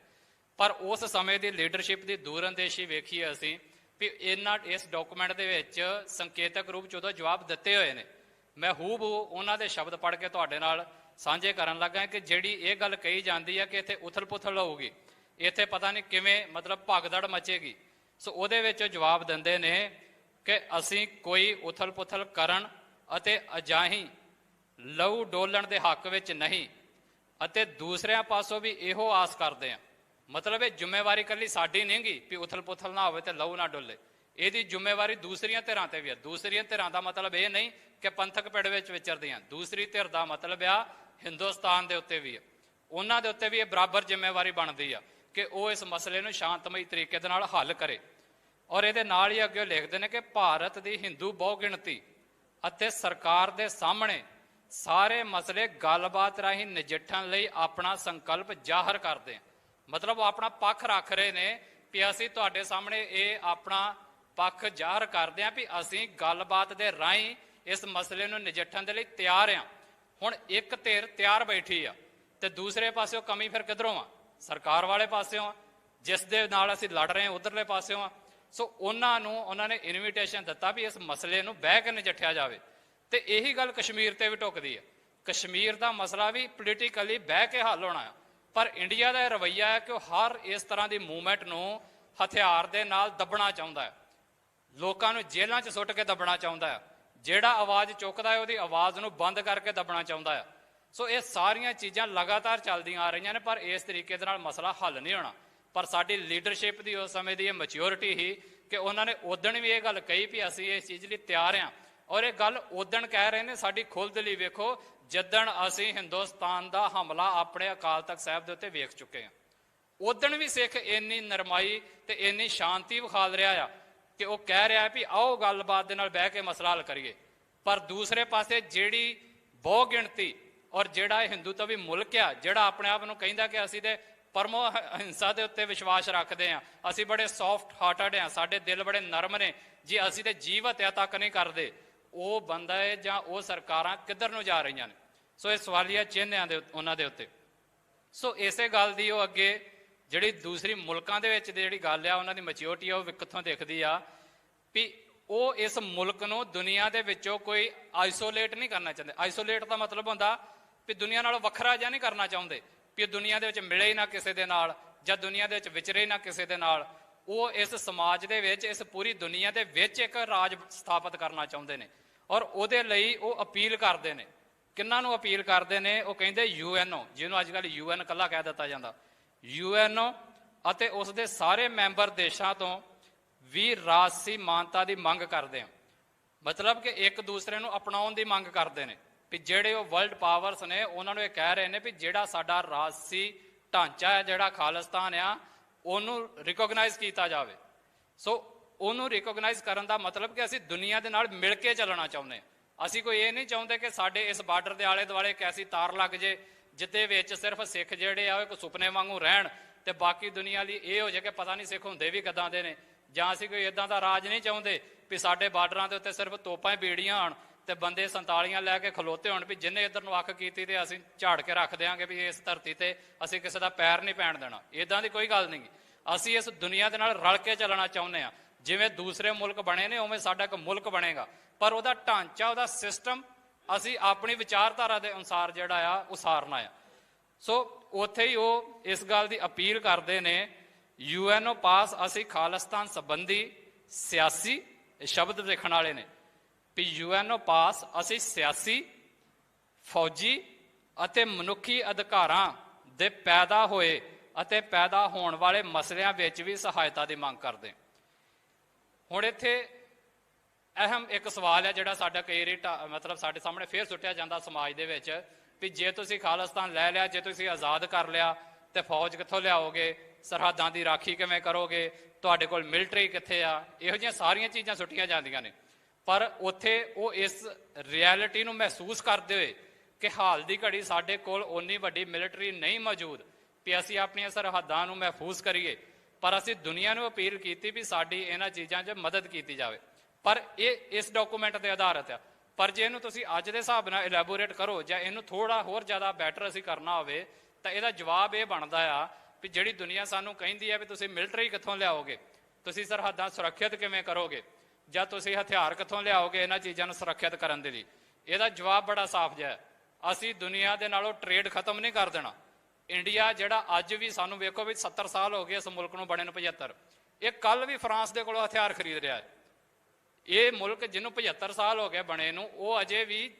ਪਰ ਉਸ ਸਮੇਂ ਦੀ ਲੀਡਰਸ਼ਿਪ ਦੀ ਦੂਰਅੰਦੇਸ਼ੀ ਵੇਖੀਏ ਅਸੀਂ ਵੀ ਇਹਨਾਂ, ਇਸ ਡਾਕੂਮੈਂਟ ਦੇ ਵਿੱਚ ਸੰਕੇਤਕ ਰੂਪ ਚ ਉਹਦਾ ਜਵਾਬ ਦਿੱਤੇ ਹੋਏ ਨੇ। ਮੈਂ ਹੂਬ ਉਹਨਾਂ ਦੇ ਸ਼ਬਦ ਪੜ੍ਹ ਕੇ ਤੁਹਾਡੇ ਨਾਲ ਸਾਂਝੇ ਕਰਨ ਲੱਗਾ ਕਿ ਜਿਹੜੀ ਇਹ ਗੱਲ ਕਹੀ ਜਾਂਦੀ ਹੈ ਕਿ ਇੱਥੇ ਉਥਲ-ਪੁਥਲ ਹੋਊਗੀ, ਇੱਥੇ ਪਤਾ ਨਹੀਂ ਕਿਵੇਂ ਮਤਲਬ ਭਗਦੜ ਮਚੇਗੀ। ਸੋ ਉਹਦੇ ਵਿੱਚ ਉਹ ਜਵਾਬ ਦਿੰਦੇ ਨੇ ਕਿ ਅਸੀਂ ਕੋਈ ਉਥਲ-ਪੁਥਲ ਕਰਨ ਅਤੇ ਅਜਾਹੀਂ ਲਹੂ ਡੋਲਣ ਦੇ ਹੱਕ ਵਿੱਚ ਨਹੀਂ। ਅਤੇ ਦੂਸਰਿਆਂ ਪਾਸੋਂ ਵੀ ਇਹੋ ਆਸ ਕਰਦੇ ਆ ਮਤਲਬ ਇਹ ਜ਼ਿੰਮੇਵਾਰੀ ਕੱਲੀ ਸਾਡੀ ਨਹੀਂਗੀ ਵੀ ਉਥਲ-ਪੁਥਲ ਨਾ ਹੋਵੇ ਤੇ ਲਹੂ ਨਾ ਡੁੱਲੇ। ਇਹਦੀ ਜ਼ਿੰਮੇਵਾਰੀ ਦੂਸਰੀਆਂ ਧਿਰਾਂ ਤੇ ਵੀ ਹੈ ਦੂਸਰੀਆਂ ਧਿਰਾਂ ਦਾ ਮਤਲਬ ਇਹ ਨਹੀਂ ਕਿ ਪੰਥਕ ਪਿੜ ਵਿੱਚ ਵਿਚਰਦੀਆਂ ਦੂਸਰੀ ਧਿਰ ਦਾ ਮਤਲਬ ਆ ਹਿੰਦੁਸਤਾਨ ਦੇ ਉੱਤੇ ਵੀ ਹੈ ਉਹਨਾਂ ਦੇ ਉੱਤੇ ਵੀ ਇਹ ਬਰਾਬਰ ਜ਼ਿੰਮੇਵਾਰੀ ਬਣਦੀ ਆ ਕਿ ਉਹ ਇਸ ਮਸਲੇ ਨੂੰ ਸ਼ਾਂਤਮਈ ਤਰੀਕੇ ਦੇ ਨਾਲ ਹੱਲ ਕਰੇ। ਔਰ ਇਹਦੇ ਨਾਲ ਹੀ ਅੱਗੇ ਉਹ ਲਿਖਦੇ ਨੇ ਕਿ ਭਾਰਤ ਦੀ ਹਿੰਦੂ ਬਹੁਗਿਣਤੀ ਅਤੇ ਸਰਕਾਰ ਦੇ ਸਾਹਮਣੇ ਸਾਰੇ ਮਸਲੇ ਗੱਲਬਾਤ ਰਾਹੀਂ ਨਜਿੱਠਣ ਲਈ ਆਪਣਾ ਸੰਕਲਪ ਜ਼ਾਹਰ ਕਰਦੇ ਆ ਮਤਲਬ ਆਪਣਾ ਪੱਖ ਰੱਖ ਰਹੇ ਨੇ ਵੀ ਅਸੀਂ ਤੁਹਾਡੇ ਸਾਹਮਣੇ ਇਹ ਆਪਣਾ ਪੱਖ ਜ਼ਾਹਰ ਕਰਦੇ ਆ ਵੀ ਅਸੀਂ ਗੱਲਬਾਤ ਦੇ ਰਾਹੀਂ ਇਸ ਮਸਲੇ ਨੂੰ ਨਜਿੱਠਣ ਦੇ ਲਈ ਤਿਆਰ ਆ ਹੁਣ ਇੱਕ ਧਿਰ ਤਿਆਰ ਬੈਠੀ ਆ ਤੇ ਦੂਸਰੇ ਪਾਸਿਓਂ ਕਮੀ ਫਿਰ ਕਿੱਧਰੋਂ ਆ? ਸਰਕਾਰ ਵਾਲੇ ਪਾਸਿਓਂ ਆ। ਜਿਸ ਦੇ ਨਾਲ ਅਸੀਂ ਲੜ ਰਹੇ ਹਾਂ, ਉਧਰਲੇ ਪਾਸਿਓਂ ਆ। ਸੋ ਉਹਨਾਂ ਨੂੰ, ਉਹਨਾਂ ਨੇ ਇਨਵੀਟੇਸ਼ਨ ਦਿੱਤਾ ਵੀ ਇਸ ਮਸਲੇ ਨੂੰ ਬਹਿ ਕੇ ਨਜਿੱਠਿਆ ਜਾਵੇ। ਤੇ ਇਹੀ ਗੱਲ ਕਸ਼ਮੀਰ ਤੇ ਵੀ ਟੁੱਕਦੀ ਹੈ ਕਸ਼ਮੀਰ ਦਾ ਮਸਲਾ ਵੀ ਪੋਲੀਟੀਕਲੀ ਬਹਿ ਕੇ ਹੱਲ ਹੋਣਾ ਹੈ ਪਰ ਇੰਡੀਆ ਦਾ ਇਹ ਰਵੱਈਆ ਹੈ ਕਿ ਉਹ ਹਰ ਇਸ ਤਰ੍ਹਾਂ ਦੀ ਮੂਵਮੈਂਟ ਨੂੰ ਹਥਿਆਰ ਦੇ ਨਾਲ ਦੱਬਣਾ ਚਾਹੁੰਦਾ ਹੈ ਲੋਕਾਂ ਨੂੰ ਜੇਲ੍ਹਾਂ 'ਚ ਸੁੱਟ ਕੇ ਦੱਬਣਾ ਚਾਹੁੰਦਾ ਹੈ ਜਿਹੜਾ ਆਵਾਜ਼ ਚੁੱਕਦਾ ਹੈ, ਉਹਦੀ ਆਵਾਜ਼ ਨੂੰ ਬੰਦ ਕਰਕੇ ਦੱਬਣਾ ਚਾਹੁੰਦਾ ਹੈ ਸੋ ਇਹ ਸਾਰੀਆਂ ਚੀਜ਼ਾਂ ਲਗਾਤਾਰ ਚੱਲਦੀਆਂ ਆ ਰਹੀਆਂ ਨੇ, ਪਰ ਇਸ ਤਰੀਕੇ ਦੇ ਨਾਲ ਮਸਲਾ ਹੱਲ ਨਹੀਂ ਹੋਣਾ। ਪਰ ਸਾਡੀ ਲੀਡਰਸ਼ਿਪ ਦੀ ਉਸ ਸਮੇਂ ਦੀ ਇਹ ਮੈਚਿਓਰਿਟੀ ਹੀ ਕਿ ਉਹਨਾਂ ਨੇ ਉਦਣ ਵੀ ਇਹ ਗੱਲ ਕਹੀ ਵੀ ਅਸੀਂ ਇਸ ਚੀਜ਼ ਲਈ ਤਿਆਰ ਹਾਂ। ਔਰ ਇਹ ਗੱਲ ਉਦਣ ਕਹਿ ਰਹੇ ਨੇ, ਸਾਡੀ ਖੁੱਲ੍ਹ ਲਈ ਵੇਖੋ, ਜਿੱਦਣ ਅਸੀਂ ਹਿੰਦੁਸਤਾਨ ਦਾ ਹਮਲਾ ਆਪਣੇ ਅਕਾਲ ਤਖਤ ਸਾਹਿਬ ਦੇ ਉੱਤੇ ਵੇਖ ਚੁੱਕੇ ਹਾਂ। ਉਦਣ ਵੀ ਸਿੱਖ ਇੰਨੀ ਨਰਮਾਈ ਤੇ ਇੰਨੀ ਸ਼ਾਂਤੀ ਵਿਖਾਲ ਰਿਹਾ ਆ ਕਿ ਉਹ ਕਹਿ ਰਿਹਾ ਵੀ ਆਓ ਗੱਲਬਾਤ ਦੇ ਨਾਲ ਬਹਿ ਕੇ ਮਸਲਾ ਹੱਲ ਕਰੀਏ। ਪਰ ਦੂਸਰੇ ਪਾਸੇ ਜਿਹੜੀ ਬਹੁ ਗਿਣਤੀ ਔਰ ਜਿਹੜਾ ਇਹ ਹਿੰਦੂਤਵੀ ਮੁਲਕ ਆ, ਜਿਹੜਾ ਆਪਣੇ ਆਪ ਨੂੰ ਕਹਿੰਦਾ ਕਿ ਅਸੀਂ ਤੇ ਪਰਮੋ ਹਿੰਸਾ ਦੇ ਉੱਤੇ ਵਿਸ਼ਵਾਸ ਰੱਖਦੇ ਆ ਅਸੀਂ ਬੜੇ ਸੌਫਟ ਹਾਰਟਡ ਆ ਸਾਡੇ ਦਿਲ ਬੜੇ ਨਰਮ ਨੇ, ਜੀ ਅਸੀਂ ਤੇ ਜੀਵ ਹੱਤਿਆ ਤੱਕ ਨਹੀਂ ਕਰਦੇ। ਉਹ ਬੰਦਾ ਹੈ ਜਾਂ ਉਹ ਸਰਕਾਰਾਂ ਕਿੱਧਰ ਨੂੰ ਜਾ ਰਹੀਆਂ ਨੇ? ਸੋ ਇਹ ਸਵਾਲੀਆ ਚਿੰਨ੍ਹਾਂ ਦੇ ਉਹਨਾਂ ਦੇ ਉੱਤੇ। ਸੋ ਇਸੇ ਗੱਲ ਦੀ ਉਹ ਅੱਗੇ ਜਿਹੜੀ ਦੂਸਰੀ ਮੁਲਕਾਂ ਦੇ ਵਿੱਚ ਦੀ ਜਿਹੜੀ ਗੱਲ ਆ, ਉਹਨਾਂ ਦੀ ਮੈਚਿਓਰਟੀ ਆ, ਉਹ ਕਿੱਥੋਂ ਦਿਖਦੀ ਆ ਵੀ ਉਹ ਇਸ ਮੁਲਕ ਨੂੰ ਦੁਨੀਆ ਦੇ ਵਿੱਚੋਂ ਕੋਈ ਆਈਸੋਲੇਟ ਨਹੀਂ ਕਰਨਾ ਚਾਹੁੰਦੇ। ਆਈਸੋਲੇਟ ਦਾ ਮਤਲਬ ਹੁੰਦਾ ਵੀ ਦੁਨੀਆ ਨਾਲੋਂ ਵੱਖਰਾ ਜਿਹਾ ਨਹੀਂ ਕਰਨਾ ਚਾਹੁੰਦੇ, ਵੀ ਇਹ ਦੁਨੀਆ ਦੇ ਵਿੱਚ ਮਿਲੇ ਹੀ ਨਾ ਕਿਸੇ ਦੇ ਨਾਲ ਜਾਂ ਦੁਨੀਆ ਦੇ ਵਿੱਚ ਵਿਚਰੇ ਹੀ ਨਾ ਕਿਸੇ ਦੇ ਨਾਲ। ਉਹ ਇਸ ਸਮਾਜ ਦੇ ਵਿੱਚ, ਇਸ ਪੂਰੀ ਦੁਨੀਆ ਦੇ ਵਿੱਚ ਇੱਕ ਰਾਜ ਸਥਾਪਿਤ ਕਰਨਾ ਚਾਹੁੰਦੇ ਨੇ। ਔਰ ਉਹਦੇ ਲਈ ਉਹ ਅਪੀਲ ਕਰਦੇ ਨੇ। ਕਿੰਨਾਂ ਨੂੰ ਅਪੀਲ ਕਰਦੇ ਨੇ? ਉਹ ਕਹਿੰਦੇ ਯੂਐਨਓ ਜਿਹਨੂੰ ਅੱਜ ਕੱਲ੍ਹ ਯੂਐਨ ਕੱਲਾ ਕਹਿ ਦਿੱਤਾ ਜਾਂਦਾ। ਯੂਐਨਓ ਅਤੇ ਉਸ ਦੇ ਸਾਰੇ ਮੈਂਬਰ ਦੇਸ਼ਾਂ ਤੋਂ ਵੀ ਰਾਜਸੀ ਮਾਨਤਾ ਦੀ ਮੰਗ ਕਰਦੇ ਆ। ਮਤਲਬ ਕਿ ਇੱਕ ਦੂਸਰੇ ਨੂੰ ਅਪਣਾਉਣ ਦੀ ਮੰਗ ਕਰਦੇ ਨੇ ਵੀ ਜਿਹੜੇ ਉਹ ਵਰਲਡ ਪਾਵਰਸ ਨੇ, ਉਹਨਾਂ ਨੂੰ ਇਹ ਕਹਿ ਰਹੇ ਨੇ ਵੀ ਜਿਹੜਾ ਸਾਡਾ ਰਾਜਸੀ ਢਾਂਚਾ ਹੈ, ਜਿਹੜਾ ਖਾਲਿਸਤਾਨ ਆ ਉਹਨੂੰ ਰਿਕੋਗਨਾਈਜ਼ ਕੀਤਾ ਜਾਵੇ। ਸੋ ਉਹਨੂੰ ਰਿਕੋਗਨਾਈਜ਼ ਕਰਨ ਦਾ ਮਤਲਬ ਕਿ ਅਸੀਂ ਦੁਨੀਆ ਦੇ ਨਾਲ ਮਿਲ ਕੇ ਚੱਲਣਾ ਚਾਹੁੰਦੇ ਹਾਂ। ਅਸੀਂ ਕੋਈ ਇਹ ਨਹੀਂ ਚਾਹੁੰਦੇ ਕਿ ਸਾਡੇ ਇਸ ਬਾਰਡਰ ਦੇ ਆਲੇ ਦੁਆਲੇ ਇੱਕ ਐਸੀ ਤਾਰ ਲੱਗ ਜੇ ਜਿੱਦੇ ਵਿੱਚ ਸਿਰਫ ਸਿੱਖ ਜਿਹੜੇ ਆ, ਉਹ ਇੱਕ ਸੁਪਨੇ ਵਾਂਗੂ ਰਹਿਣ ਤੇ ਬਾਕੀ ਦੁਨੀਆ ਲਈ ਇਹ ਹੋ ਜਾਏ ਕਿ ਪਤਾ ਨਹੀਂ ਸਿੱਖ ਹੁੰਦੇ ਵੀ ਕਿੱਦਾਂ ਦੇ ਨੇ। ਜਾਂ ਅਸੀਂ ਕੋਈ ਇਦਾਂ ਦਾ ਰਾਜ ਨਹੀਂ ਚਾਹੁੰਦੇ ਵੀ ਸਾਡੇ ਬਾਰਡਰਾਂ ਦੇ ਉੱਤੇ ਸਿਰਫ ਤੋਪਾਂ ਬੀੜੀਆਂ ਆਣ ਤੇ ਬੰਦੇ ਸੰਤਾਲੀਆਂ ਲੈ ਕੇ ਖਲੋਤੇ ਹੋਣ ਵੀ ਜਿੰਨੇ ਇੱਧਰ ਨੂੰ ਅੱਖ ਕੀਤੀ ਤੇ ਅਸੀਂ ਝਾੜ ਕੇ ਰੱਖ ਦਿਆਂਗੇ ਵੀ ਇਸ ਧਰਤੀ ਤੇ ਅਸੀਂ ਕਿਸੇ ਦਾ ਪੈਰ ਨਹੀਂ ਪੈਣ ਦੇਣਾ। ਇਦਾਂ ਦੀ ਕੋਈ ਗੱਲ ਨਹੀਂ। ਅਸੀਂ ਇਸ ਦੁਨੀਆ ਦੇ ਨਾਲ ਰਲ ਕੇ ਚੱਲਣਾ ਚਾਹੁੰਦੇ ਆ ਜਿਵੇਂ ਦੂਸਰੇ ਮੁਲਕ ਬਣੇ ਨੇ, ਉਵੇਂ ਸਾਡਾ ਇੱਕ ਮੁਲਕ ਬਣੇਗਾ। ਪਰ ਉਹਦਾ ਢਾਂਚਾ, ਉਹਦਾ ਸਿਸਟਮ ਅਸੀਂ ਆਪਣੀ ਵਿਚਾਰਧਾਰਾ ਦੇ ਅਨੁਸਾਰ ਜਿਹੜਾ ਆ ਉਸਾਰਨਾ ਆ। ਸੋ ਉੱਥੇ ਹੀ ਉਹ ਇਸ ਗੱਲ ਦੀ ਅਪੀਲ ਕਰਦੇ ਨੇ ਯੂਐਨਓ ਪਾਸ ਅਸੀਂ ਖਾਲਿਸਤਾਨ ਸੰਬੰਧੀ ਸਿਆਸੀ ਸ਼ਬਦ ਦੇਖਣ ਵਾਲੇ ਨੇ। ਵੀ ਯੂਐਨਓ ਪਾਸ ਅਸੀਂ ਸਿਆਸੀ, ਫੌਜੀ ਅਤੇ ਮਨੁੱਖੀ ਅਧਿਕਾਰਾਂ ਦੇ ਪੈਦਾ ਹੋਏ ਅਤੇ ਪੈਦਾ ਹੋਣ ਵਾਲੇ ਮਸਲਿਆਂ ਵਿੱਚ ਵੀ ਸਹਾਇਤਾ ਦੀ ਮੰਗ ਕਰਦੇ ਹੁਣ ਇੱਥੇ ਅਹਿਮ ਇੱਕ ਸਵਾਲ ਹੈ ਜਿਹੜਾ ਸਾਡਾ ਕਈ ਵਾਰੀ ਮਤਲਬ ਸਾਡੇ ਸਾਹਮਣੇ ਫੇਰ ਸੁੱਟਿਆ ਜਾਂਦਾ ਸਮਾਜ ਦੇ ਵਿੱਚ ਵੀ ਜੇ ਤੁਸੀਂ ਖਾਲਿਸਤਾਨ ਲੈ ਲਿਆ, ਜੇ ਤੁਸੀਂ ਆਜ਼ਾਦ ਕਰ ਲਿਆ ਤੇ ਫੌਜ ਕਿੱਥੋਂ ਲਿਆਓਗੇ? ਸਰਹੱਦਾਂ ਦੀ ਰਾਖੀ ਕਿਵੇਂ ਕਰੋਗੇ? ਤੁਹਾਡੇ ਕੋਲ ਮਿਲਟਰੀ ਕਿੱਥੇ ਆ? ਇਹੋ ਜਿਹੀਆਂ ਸਾਰੀਆਂ ਚੀਜ਼ਾਂ ਸੁੱਟੀਆਂ ਜਾਂਦੀਆਂ ਨੇ। ਪਰ ਉੱਥੇ ਉਹ ਇਸ ਰਿਐਲਿਟੀ ਨੂੰ ਮਹਿਸੂਸ ਕਰਦੇ ਹੋਏ ਕਿ ਹਾਲ ਦੀ ਘੜੀ ਸਾਡੇ ਕੋਲ ਓਨੀ ਵੱਡੀ ਮਿਲਟਰੀ ਨਹੀਂ ਮੌਜੂਦ ਵੀ ਅਸੀਂ ਆਪਣੀਆਂ ਸਰਹੱਦਾਂ ਨੂੰ ਮਹਿਫੂਜ਼ ਕਰੀਏ। ਪਰ ਅਸੀਂ ਦੁਨੀਆ ਨੂੰ ਅਪੀਲ ਕੀਤੀ ਵੀ ਸਾਡੀ ਇਹਨਾਂ ਚੀਜ਼ਾਂ 'ਚ ਮਦਦ ਕੀਤੀ ਜਾਵੇ। ਪਰ ਇਹ ਇਸ ਡਾਕੂਮੈਂਟ ਤੇ ਆਧਾਰਿਤ ਆ। ਪਰ ਜੇ ਇਹਨੂੰ ਤੁਸੀਂ ਅੱਜ ਦੇ ਹਿਸਾਬ ਨਾਲ ਇਲੈਬੋਰੇਟ ਕਰੋ ਜਾਂ ਇਹਨੂੰ ਥੋੜਾ ਹੋਰ ਜ਼ਿਆਦਾ ਬੈਟਰ ਅਸੀਂ ਕਰਨਾ ਹੋਵੇ, ਤਾਂ ਇਹਦਾ ਜਵਾਬ ਇਹ ਬਣਦਾ ਆ ਵੀ ਜਿਹੜੀ ਦੁਨੀਆ ਸਾਨੂੰ ਕਹਿੰਦੀ ਹੈ ਵੀ ਤੁਸੀਂ ਮਿਲਟਰੀ ਕਿੱਥੋਂ ਲਿਆਓਗੇ? ਤੁਸੀਂ ਸਰਹੱਦਾਂ ਸੁਰੱਖਿਅਤ ਕਿਵੇਂ ਕਰੋਗੇ? ਜਾਂ ਤੁਸੀਂ ਹਥਿਆਰ ਕਿੱਥੋਂ ਲਿਆਓਗੇ ਇਹਨਾਂ ਚੀਜ਼ਾਂ ਨੂੰ ਸੁਰੱਖਿਅਤ ਕਰਨ ਦੇ ਲਈ? ਇਹਦਾ ਜਵਾਬ ਬੜਾ ਸਾਫ਼ ਜਿਹਾ ਅਸੀਂ ਦੁਨੀਆ ਦੇ ਨਾਲੋਂ ਟ੍ਰੇਡ ਖਤਮ ਨਹੀਂ ਕਰ ਦੇਣਾ। ਇੰਡੀਆ ਜਿਹੜਾ ਅੱਜ ਵੀ ਸਾਨੂੰ ਵੇਖੋ ਵੀ 70 ਸਾਲ ਹੋ ਗਏ ਇਸ ਮੁਲਕ ਨੂੰ ਬਣੇ ਨੂੰ 75 ਇਹ ਕੱਲ ਵੀ ਫਰਾਂਸ ਦੇ ਕੋਲੋਂ ਹਥਿਆਰ ਖਰੀਦ ਰਿਹਾ ਹੈ। ਇਹ ਮੁਲਕ ਜਿਹਨੂੰ 75 ਸਾਲ ਹੋ ਗਏ ਬਣੇ ਨੂੰ, ਉਹ ਅਜੇ ਵੀ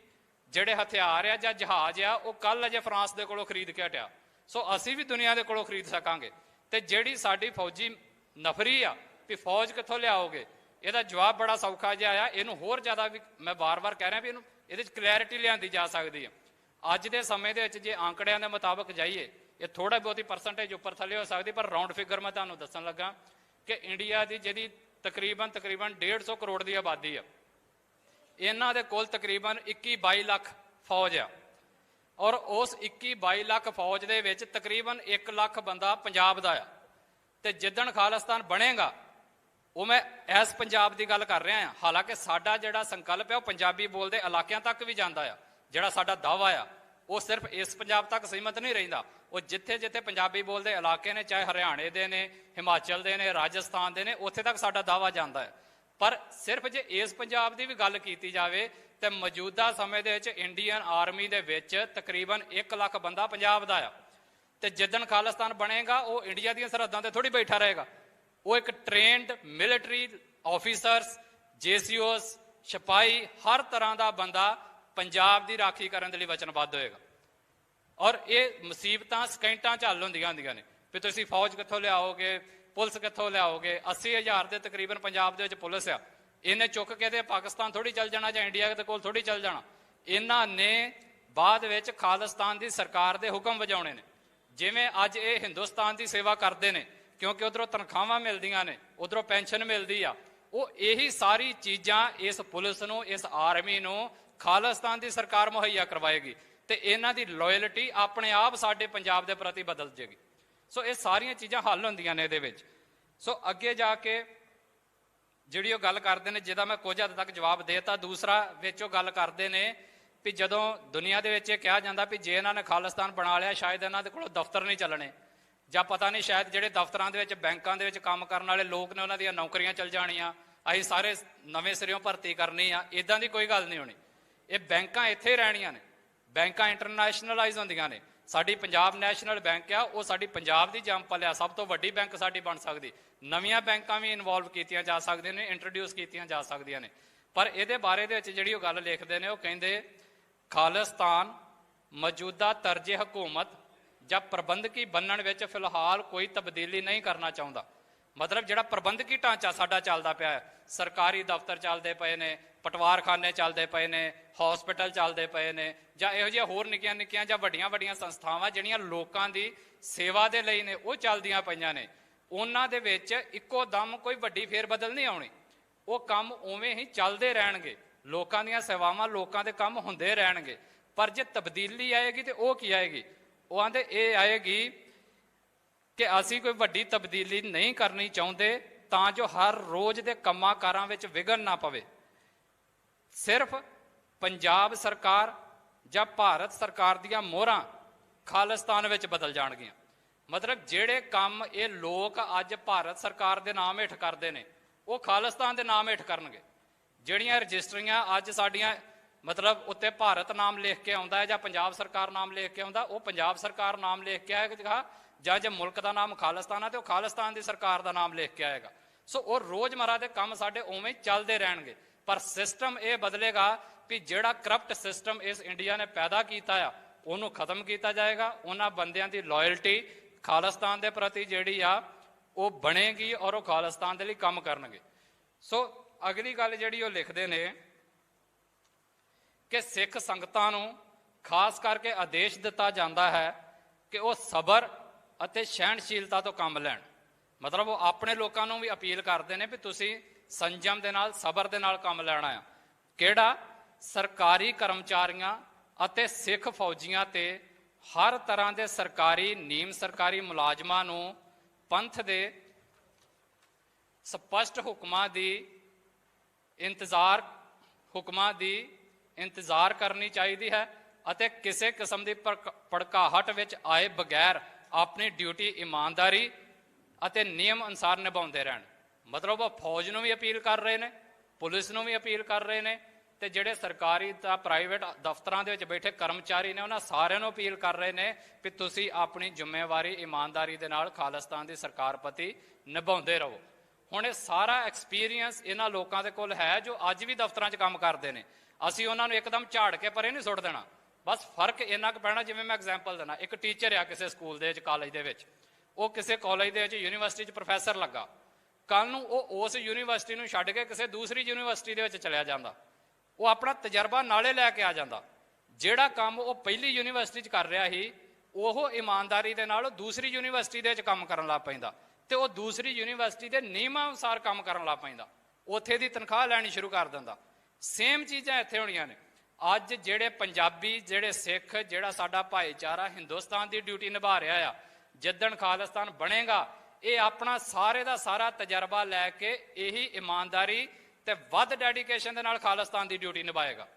ਜਿਹੜੇ ਹਥਿਆਰ ਆ ਜਾਂ ਜਹਾਜ਼ ਆ, ਉਹ ਕੱਲ ਅਜੇ ਫਰਾਂਸ ਦੇ ਕੋਲੋਂ ਖਰੀਦ ਕੇ ਹਟਿਆ। ਸੋ ਅਸੀਂ ਵੀ ਦੁਨੀਆ ਦੇ ਕੋਲੋਂ ਖਰੀਦ ਸਕਾਂਗੇ। ਤੇ ਜਿਹੜੀ ਸਾਡੀ ਫੌਜੀ ਨਫਰੀ ਆ, ਵੀ ਫੌਜ ਕਿੱਥੋਂ ਲਿਆਓਗੇ? ਇਹਦਾ ਜਵਾਬ ਬੜਾ ਸੌਖਾ ਜਿਹਾ ਆ ਇਹਨੂੰ ਹੋਰ ਜ਼ਿਆਦਾ ਵੀ ਮੈਂ ਵਾਰ ਵਾਰ ਕਹਿ ਰਿਹਾ ਵੀ ਇਹਨੂੰ ਇਹਦੇ ਵਿੱਚ ਕਲੈਰਿਟੀ ਲਿਆਂਦੀ ਜਾ ਸਕਦੀ ਹੈ। ਅੱਜ ਦੇ ਸਮੇਂ ਦੇ ਵਿੱਚ ਜੇ ਆંકੜਿਆਂ ਦੇ ਮੁਤਾਬਕ ਜਾਈਏ, ਇਹ ਥੋੜਾ ਬਹੁਤੀ ਪਰਸੈਂਟੇਜ ਉੱਪਰ ਥੱਲੇ ਹੋ ਸਕਦੀ, ਪਰ ਰਾਉਂਡ ਫਿਗਰ ਮੈਂ ਤੁਹਾਨੂੰ ਦੱਸਣ ਲੱਗਾ ਕਿ ਇੰਡੀਆ ਦੀ ਜਿਹਦੀ ਤਕਰੀਬਨ ਤਕਰੀਬਨ 150 ਕਰੋੜ ਦੀ ਆਬਾਦੀ ਆ। ਇਹਨਾਂ ਦੇ ਕੋਲ ਤਕਰੀਬਨ 21 22 ਲੱਖ ਫੌਜ ਆ। ਔਰ ਉਸ 21 22 ਲੱਖ ਫੌਜ ਦੇ ਵਿੱਚ ਤਕਰੀਬਨ 1 ਲੱਖ ਬੰਦਾ ਪੰਜਾਬ ਦਾ ਆ। ਤੇ ਜਿੱਦਣ ਖਾਲਿਸਤਾਨ ਬਣੇਗਾ ਉਹ ਮੈਂ ਐਸ ਪੰਜਾਬ ਦੀ ਗੱਲ ਕਰ ਰਿਹਾ ਹਾਂ। ਹਾਲਾਂਕਿ ਸਾਡਾ ਜਿਹੜਾ ਸੰਕਲਪ ਹੈ, ਉਹ ਪੰਜਾਬੀ ਬੋਲਦੇ ਇਲਾਕਿਆਂ ਤੱਕ ਵੀ ਜਾਂਦਾ ਆ। ਜਿਹੜਾ ਸਾਡਾ ਦਾਵਾ ਆ, ਉਹ ਸਿਰਫ ਇਸ ਪੰਜਾਬ ਤੱਕ ਸੀਮਤ ਨਹੀਂ ਰਹਿੰਦਾ। ਉਹ ਜਿੱਥੇ ਜਿੱਥੇ ਪੰਜਾਬੀ ਬੋਲਦੇ ਇਲਾਕੇ ਨੇ, ਚਾਹੇ ਹਰਿਆਣੇ ਦੇ ਨੇ, ਹਿਮਾਚਲ ਦੇ ਨੇ, ਰਾਜਸਥਾਨ ਦੇ ਨੇ, ਉੱਥੇ ਤੱਕ ਸਾਡਾ ਦਾਵਾ ਜਾਂਦਾ ਹੈ। ਪਰ ਸਿਰਫ ਜੇ ਇਸ ਪੰਜਾਬ ਦੀ ਵੀ ਗੱਲ ਕੀਤੀ ਜਾਵੇ, ਤੇ ਮੌਜੂਦਾ ਸਮੇਂ ਦੇ ਵਿੱਚ ਇੰਡੀਅਨ ਆਰਮੀ ਦੇ ਵਿੱਚ ਤਕਰੀਬਨ 1 ਲੱਖ ਬੰਦਾ ਪੰਜਾਬ ਦਾ ਆ। ਤੇ ਜਿੱਦਣ ਖਾਲਿਸਤਾਨ ਬਣੇਗਾ, ਉਹ ਇੰਡੀਆ ਦੀਆਂ ਸਰਹੱਦਾਂ ਤੇ ਥੋੜੀ ਬੈਠਾ ਰਹੇਗਾ। ਉਹ ਇੱਕ ਟ੍ਰੇਨਡ ਮਿਲਟਰੀ ਆਫੀਸਰਸ ਜੀਸੀਓਸ ਸਿਪਾਹੀ, ਹਰ ਤਰ੍ਹਾਂ ਦਾ ਬੰਦਾ ਪੰਜਾਬ ਦੀ ਰਾਖੀ ਕਰਨ ਦੇ ਲਈ ਵਚਨਬੱਧ ਹੋਏਗਾ। ਔਰ ਇਹ ਮੁਸੀਬਤਾਂ ਸਕਿੰਟਾਂ ਚ ਹੱਲ ਹੁੰਦੀਆਂ ਹੁੰਦੀਆਂ ਨੇ। ਵੀ ਤੁਸੀਂ ਫੌਜ ਕਿੱਥੋਂ ਲਿਆਓਗੇ, ਪੁਲਿਸ ਕਿੱਥੋਂ ਲਿਆਓਗੇ? 80000 ਦੇ ਤਕਰੀਬਨ ਪੰਜਾਬ ਦੇ ਵਿੱਚ ਪੁਲਿਸ ਆ। ਇਹਨੇ ਚੁੱਕ ਕੇ ਤੇ ਪਾਕਿਸਤਾਨ ਥੋੜੀ ਚੱਲ ਜਾਣਾ ਜਾਂ ਇੰਡੀਆ ਦੇ ਕੋਲ ਥੋੜੀ ਚੱਲ ਜਾਣਾ। ਇਹਨਾਂ ਨੇ ਬਾਅਦ ਵਿੱਚ ਖਾਲਿਸਤਾਨ ਦੀ ਸਰਕਾਰ ਦੇ ਹੁਕਮ ਵਜਾਉਣੇ ਨੇ। ਜਿਵੇਂ ਅੱਜ ਇਹ ਹਿੰਦੁਸਤਾਨ ਦੀ ਸੇਵਾ ਕਰਦੇ ਨੇ ਕਿਉਂਕਿ ਉਧਰੋਂ ਤਨਖਾਹਾਂ ਮਿਲਦੀਆਂ ਨੇ, ਉਧਰੋਂ ਪੈਨਸ਼ਨ ਮਿਲਦੀ ਆ। ਉਹ ਇਹੀ ਸਾਰੀ ਚੀਜ਼ਾਂ ਇਸ ਪੁਲਿਸ ਨੂੰ, ਇਸ ਆਰਮੀ ਨੂੰ ਖਾਲਿਸਤਾਨ ਦੀ ਸਰਕਾਰ ਮੁਹੱਈਆ ਕਰਵਾਏਗੀ ਤੇ ਇਹਨਾਂ ਦੀ ਲਾਇਲਟੀ ਆਪਣੇ ਆਪ ਸਾਡੇ ਪੰਜਾਬ ਦੇ ਪ੍ਰਤੀ ਬਦਲ ਜੇਗੀ। ਸੋ ਇਹ ਸਾਰੀਆਂ ਚੀਜ਼ਾਂ ਹੱਲ ਹੁੰਦੀਆਂ ਨੇ ਇਹਦੇ ਵਿੱਚ। ਸੋ ਅੱਗੇ ਜਾ ਕੇ ਜਿਹੜੀ ਉਹ ਗੱਲ ਕਰਦੇ ਨੇ, ਜਿਹਦਾ ਮੈਂ ਕੁਝ ਹੱਦ ਤੱਕ ਜਵਾਬ ਦੇਤਾ, ਦੂਸਰਾ ਵਿੱਚ ਉਹ ਗੱਲ ਕਰਦੇ ਨੇ ਵੀ ਜਦੋਂ ਦੁਨੀਆ ਦੇ ਵਿੱਚ ਇਹ ਕਿਹਾ ਜਾਂਦਾ ਵੀ ਜੇ ਇਹਨਾਂ ਨੇ ਖਾਲਿਸਤਾਨ ਬਣਾ ਲਿਆ, ਸ਼ਾਇਦ ਇਹਨਾਂ ਦੇ ਕੋਲੋਂ ਦਫ਼ਤਰ ਨਹੀਂ ਚੱਲਣੇ। ਜਾਂ ਪਤਾ ਨਹੀਂ ਸ਼ਾਇਦ ਜਿਹੜੇ ਦਫ਼ਤਰਾਂ ਦੇ ਵਿੱਚ, ਬੈਂਕਾਂ ਦੇ ਵਿੱਚ ਕੰਮ ਕਰਨ ਵਾਲੇ ਲੋਕ ਨੇ ਉਹਨਾਂ ਦੀਆਂ ਨੌਕਰੀਆਂ ਚੱਲ ਜਾਣੀਆਂ। ਅਸੀਂ ਸਾਰੇ ਨਵੇਂ ਸਿਰਿਓਂ ਭਰਤੀ ਕਰਨੀ ਆ ਇਦਾਂ ਦੀ ਕੋਈ ਗੱਲ ਨਹੀਂ ਹੋਣੀ। ਇਹ ਬੈਂਕਾਂ ਇੱਥੇ ਰਹਿਣੀਆਂ ਨੇ। ਬੈਂਕਾਂ ਇੰਟਰਨੈਸ਼ਨਲਾਈਜ਼ ਹੁੰਦੀਆਂ ਨੇ। ਸਾਡੀ ਪੰਜਾਬ ਨੈਸ਼ਨਲ ਬੈਂਕ ਆ, ਉਹ ਸਾਡੀ ਪੰਜਾਬ ਦੀ ਜੰਪਲ ਆ। ਸਭ ਤੋਂ ਵੱਡੀ ਬੈਂਕ ਸਾਡੀ ਬਣ ਸਕਦੀ। ਨਵੀਆਂ ਬੈਂਕਾਂ ਵੀ ਇਨਵੋਲਵ ਕੀਤੀਆਂ ਜਾ ਸਕਦੀਆਂ ਨੇ, ਇੰਟਰੋਡਿਊਸ ਕੀਤੀਆਂ ਜਾ ਸਕਦੀਆਂ ਨੇ। ਪਰ ਇਹਦੇ ਬਾਰੇ ਦੇ ਵਿੱਚ ਜਿਹੜੀ ਉਹ ਗੱਲ ਲਿਖਦੇ ਨੇ, ਉਹ ਕਹਿੰਦੇ, ਖਾਲਿਸਤਾਨ ਮੌਜੂਦਾ ਤਰਜੇ ਹਕੂਮਤ ਜਾਂ ਪ੍ਰਬੰਧਕੀ ਬੰਨਣ ਵਿੱਚ ਫਿਲਹਾਲ ਕੋਈ ਤਬਦੀਲੀ ਨਹੀਂ ਕਰਨਾ ਚਾਹੁੰਦਾ। ਮਤਲਬ ਜਿਹੜਾ ਪ੍ਰਬੰਧਕੀ ਢਾਂਚਾ ਸਾਡਾ ਚੱਲਦਾ ਪਿਆ ਹੈ, ਸਰਕਾਰੀ ਦਫ਼ਤਰ ਚੱਲਦੇ ਪਏ ਨੇ, ਪਟਵਾਰਖਾਨੇ ਚੱਲਦੇ ਪਏ ਨੇ ਹਸਪੀਟਲ ਚੱਲਦੇ ਪਏ ਨੇ, ਜਾਂ ਇਹੋ ਜਿਹੀਆਂ ਹੋਰ ਨਿੱਕੀਆਂ ਨਿੱਕੀਆਂ ਜਾਂ ਵੱਡੀਆਂ ਵੱਡੀਆਂ ਸੰਸਥਾਵਾਂ ਜਿਹੜੀਆਂ ਲੋਕਾਂ ਦੀ ਸੇਵਾ ਦੇ ਲਈ ਨੇ, ਉਹ ਚੱਲਦੀਆਂ ਪਈਆਂ ਨੇ। ਉਹਨਾਂ ਦੇ ਵਿੱਚ ਇੱਕੋ ਦਮ ਕੋਈ ਵੱਡੀ ਫੇਰ ਬਦਲ ਨਹੀਂ ਆਉਣੀ। ਉਹ ਕੰਮ ਉਵੇਂ ਹੀ ਚੱਲਦੇ ਰਹਿਣਗੇ। ਲੋਕਾਂ ਦੀਆਂ ਸੇਵਾਵਾਂ ਲੋਕਾਂ ਦੇ ਕੰਮ ਹੁੰਦੇ ਰਹਿਣਗੇ। ਪਰ ਜੇ ਤਬਦੀਲੀ ਆਏਗੀ ਤੇ ਉਹ ਕੀ ਆਏਗੀ? ਉਹ ਆਂਦੇ, ਇਹ ਆਏਗੀ ਕਿ ਅਸੀਂ ਕੋਈ ਵੱਡੀ ਤਬਦੀਲੀ ਨਹੀਂ ਕਰਨੀ ਚਾਹੁੰਦੇ ਤਾਂ ਜੋ ਹਰ ਰੋਜ਼ ਦੇ ਕੰਮਾਂ ਕਾਰਾਂ ਵਿੱਚ ਵਿਘਨ ਨਾ ਪਵੇ। ਸਿਰਫ ਪੰਜਾਬ ਸਰਕਾਰ ਜਾਂ ਭਾਰਤ ਸਰਕਾਰ ਦੀਆਂ ਮੋਹਰਾਂ ਖਾਲਿਸਤਾਨ ਵਿੱਚ ਬਦਲ ਜਾਣਗੀਆਂ। ਮਤਲਬ ਜਿਹੜੇ ਕੰਮ ਇਹ ਲੋਕ ਅੱਜ ਭਾਰਤ ਸਰਕਾਰ ਦੇ ਨਾਮ ਹੇਠ ਕਰਦੇ ਨੇ, ਉਹ ਖਾਲਿਸਤਾਨ ਦੇ ਨਾਮ ਹੇਠ ਕਰਨਗੇ। ਜਿਹੜੀਆਂ ਰਜਿਸਟਰੀਆਂ ਅੱਜ ਸਾਡੀਆਂ ਮਤਲਬ ਉੱਤੇ ਭਾਰਤ ਨਾਮ ਲਿਖ ਕੇ ਆਉਂਦਾ ਹੈ ਜਾਂ ਪੰਜਾਬ ਸਰਕਾਰ ਨਾਮ ਲਿਖ ਕੇ ਆਉਂਦਾ, ਉਹ ਪੰਜਾਬ ਸਰਕਾਰ ਨਾਮ ਲਿਖ ਕੇ ਆਏਗਾ ਜਾਂ ਜੇ ਮੁਲਕ ਦਾ ਨਾਮ ਖਾਲਿਸਤਾਨ ਹੈ ਤੇ ਉਹ ਖਾਲਿਸਤਾਨ ਦੀ ਸਰਕਾਰ ਦਾ ਨਾਮ ਲਿਖ ਕੇ ਆਏਗਾ। ਸੋ ਉਹ ਰੋਜ਼ਮਰਾ ਦੇ ਕੰਮ ਸਾਡੇ ਉਵੇਂ ਚੱਲਦੇ ਰਹਿਣਗੇ। ਪਰ ਸਿਸਟਮ ਇਹ ਬਦਲੇਗਾ ਵੀ ਜਿਹੜਾ ਕਰਪਟ ਸਿਸਟਮ ਇਸ ਇੰਡੀਆ ਨੇ ਪੈਦਾ ਕੀਤਾ ਆ, ਉਹਨੂੰ ਖਤਮ ਕੀਤਾ ਜਾਏਗਾ। ਉਹਨਾਂ ਬੰਦਿਆਂ ਦੀ ਲਾਇਲਟੀ ਖਾਲਿਸਤਾਨ ਦੇ ਪ੍ਰਤੀ ਜਿਹੜੀ ਆ, ਉਹ ਬਣੇਗੀ ਔਰ ਉਹ ਖਾਲਿਸਤਾਨ ਦੇ ਲਈ ਕੰਮ ਕਰਨਗੇ। ਸੋ ਅਗਲੀ ਗੱਲ ਜਿਹੜੀ ਉਹ ਲਿਖਦੇ ਨੇ ਕਿ ਸਿੱਖ ਸੰਗਤਾਂ ਨੂੰ ਖਾਸ ਕਰਕੇ ਆਦੇਸ਼ ਦਿੱਤਾ ਜਾਂਦਾ ਹੈ ਕਿ ਉਹ ਸਬਰ ਅਤੇ ਸਹਿਣਸ਼ੀਲਤਾ ਤੋਂ ਕੰਮ ਲੈਣ। ਮਤਲਬ ਉਹ ਆਪਣੇ ਲੋਕਾਂ ਨੂੰ ਵੀ ਅਪੀਲ ਕਰਦੇ ਨੇ ਵੀ ਤੁਸੀਂ ਸੰਜਮ ਦੇ ਨਾਲ, ਸਬਰ ਦੇ ਨਾਲ ਕੰਮ ਲੈਣਾ ਆ ਕਿਹੜਾ? ਸਰਕਾਰੀ ਕਰਮਚਾਰੀਆਂ ਅਤੇ ਸਿੱਖ ਫੌਜੀਆਂ ਤੇ ਹਰ ਤਰ੍ਹਾਂ ਦੇ ਸਰਕਾਰੀ, ਨੀਮ ਸਰਕਾਰੀ ਮੁਲਾਜ਼ਮਾਂ ਨੂੰ ਪੰਥ ਦੇ ਸਪਸ਼ਟ ਹੁਕਮਾਂ ਦੀ ਇੰਤਜ਼ਾਰ, ਹੁਕਮਾਂ ਦੀ ਇੰਤਜ਼ਾਰ ਕਰਨੀ ਚਾਹੀਦੀ ਹੈ ਅਤੇ ਕਿਸੇ ਕਿਸਮ ਦੀ ਭੜਕ- ਭੜਕਾਹਟ ਵਿੱਚ ਆਏ ਬਗੈਰ ਆਪਣੀ ਡਿਊਟੀ ਇਮਾਨਦਾਰੀ ਅਤੇ ਨਿਯਮ ਅਨੁਸਾਰ ਨਿਭਾਉਂਦੇ ਰਹਿਣ। ਮਤਲਬ ਉਹ ਫੌਜ ਨੂੰ ਵੀ ਅਪੀਲ ਕਰ ਰਹੇ ਨੇ, ਪੁਲਿਸ ਨੂੰ ਵੀ ਅਪੀਲ ਕਰ ਰਹੇ ਨੇ ਤੇ ਜਿਹੜੇ ਸਰਕਾਰੀ ਤਾਂ ਪ੍ਰਾਈਵੇਟ ਦਫ਼ਤਰਾਂ ਦੇ ਵਿੱਚ ਬੈਠੇ ਕਰਮਚਾਰੀ ਨੇ, ਉਹਨਾਂ ਸਾਰਿਆਂ ਨੂੰ ਅਪੀਲ ਕਰ ਰਹੇ ਨੇ ਕਿ ਤੁਸੀਂ ਆਪਣੀ ਜ਼ਿੰਮੇਵਾਰੀ ਇਮਾਨਦਾਰੀ ਦੇ ਨਾਲ ਖਾਲਿਸਤਾਨ ਦੀ ਸਰਕਾਰ ਪ੍ਰਤੀ ਨਿਭਾਉਂਦੇ ਰਹੋ। ਹੁਣ ਇਹ ਸਾਰਾ ਐਕਸਪੀਰੀਅੰਸ ਇਹਨਾਂ ਲੋਕਾਂ ਦੇ ਕੋਲ ਹੈ ਜੋ ਅੱਜ ਵੀ ਦਫ਼ਤਰਾਂ 'ਚ ਕੰਮ ਕਰਦੇ ਨੇ। ਅਸੀਂ ਉਹਨਾਂ ਨੂੰ ਇੱਕਦਮ ਝਾੜ ਕੇ ਪਰੇ ਨਹੀਂ ਸੁੱਟ ਦੇਣਾ। ਬਸ ਫ਼ਰਕ ਇੰਨਾ ਕੁ ਪੈਣਾ, ਜਿਵੇਂ ਮੈਂ ਐਗਜ਼ਾਮਪਲ ਦੇਣਾ ਇੱਕ ਟੀਚਰ ਆ ਕਿਸੇ ਸਕੂਲ ਦੇ ਵਿੱਚ ਕਾਲਜ ਦੇ ਵਿੱਚ। ਉਹ ਕਿਸੇ ਕਾਲਜ ਦੇ ਵਿੱਚ ਯੂਨੀਵਰਸਿਟੀ 'ਚ ਪ੍ਰੋਫੈਸਰ ਲੱਗਾ। ਕੱਲ ਨੂੰ ਉਹ ਉਸ ਯੂਨੀਵਰਸਿਟੀ ਨੂੰ ਛੱਡ ਕੇ ਕਿਸੇ ਦੂਸਰੀ ਯੂਨੀਵਰਸਿਟੀ ਦੇ ਵਿੱਚ ਚਲਿਆ ਜਾਂਦਾ। ਉਹ ਆਪਣਾ ਤਜਰਬਾ ਨਾਲੇ ਲੈ ਕੇ ਆ ਜਾਂਦਾ। ਜਿਹੜਾ ਕੰਮ ਉਹ ਪਹਿਲੀ ਯੂਨੀਵਰਸਿਟੀ 'ਚ ਕਰ ਰਿਹਾ ਸੀ, ਉਹ ਇਮਾਨਦਾਰੀ ਦੇ ਨਾਲ ਦੂਸਰੀ ਯੂਨੀਵਰਸਿਟੀ ਦੇ ਵਿੱਚ ਕੰਮ ਕਰਨ ਲੱਗ ਪੈਂਦਾ। ਤੇ ਉਹ ਦੂਸਰੀ ਯੂਨੀਵਰਸਿਟੀ ਦੇ ਨਿਯਮਾਂ ਅਨੁਸਾਰ ਕੰਮ ਕਰਨ ਲੱਗ ਪੈਂਦਾ। ਉੱਥੇ ਦੀ ਤਨਖਾਹ ਲੈਣੀ ਸ਼ੁਰੂ ਕਰ ਦਿੰਦਾ। ਸੇਮ ਚੀਜ਼ਾਂ ਇੱਥੇ ਹੋਣੀਆਂ ਨੇ। ਅੱਜ ਜਿਹੜੇ ਪੰਜਾਬੀ, ਜਿਹੜੇ ਸਿੱਖ, ਜਿਹੜਾ ਸਾਡਾ ਭਾਈਚਾਰਾ ਹਿੰਦੁਸਤਾਨ ਦੀ ਡਿਊਟੀ ਨਿਭਾ ਰਿਹਾ ਆ, ਜਿੱਦਣ ਖਾਲਿਸਤਾਨ ਬਣੇਗਾ, ਇਹ ਆਪਣਾ ਸਾਰੇ ਦਾ ਸਾਰਾ ਤਜਰਬਾ ਲੈ ਕੇ ਇਹੀ ਇਮਾਨਦਾਰੀ ਤੇ ਵੱਧ ਡੈਡੀਕੇਸ਼ਨ ਦੇ ਨਾਲ ਖਾਲਿਸਤਾਨ ਦੀ ਡਿਊਟੀ ਨਿਭਾਏਗਾ।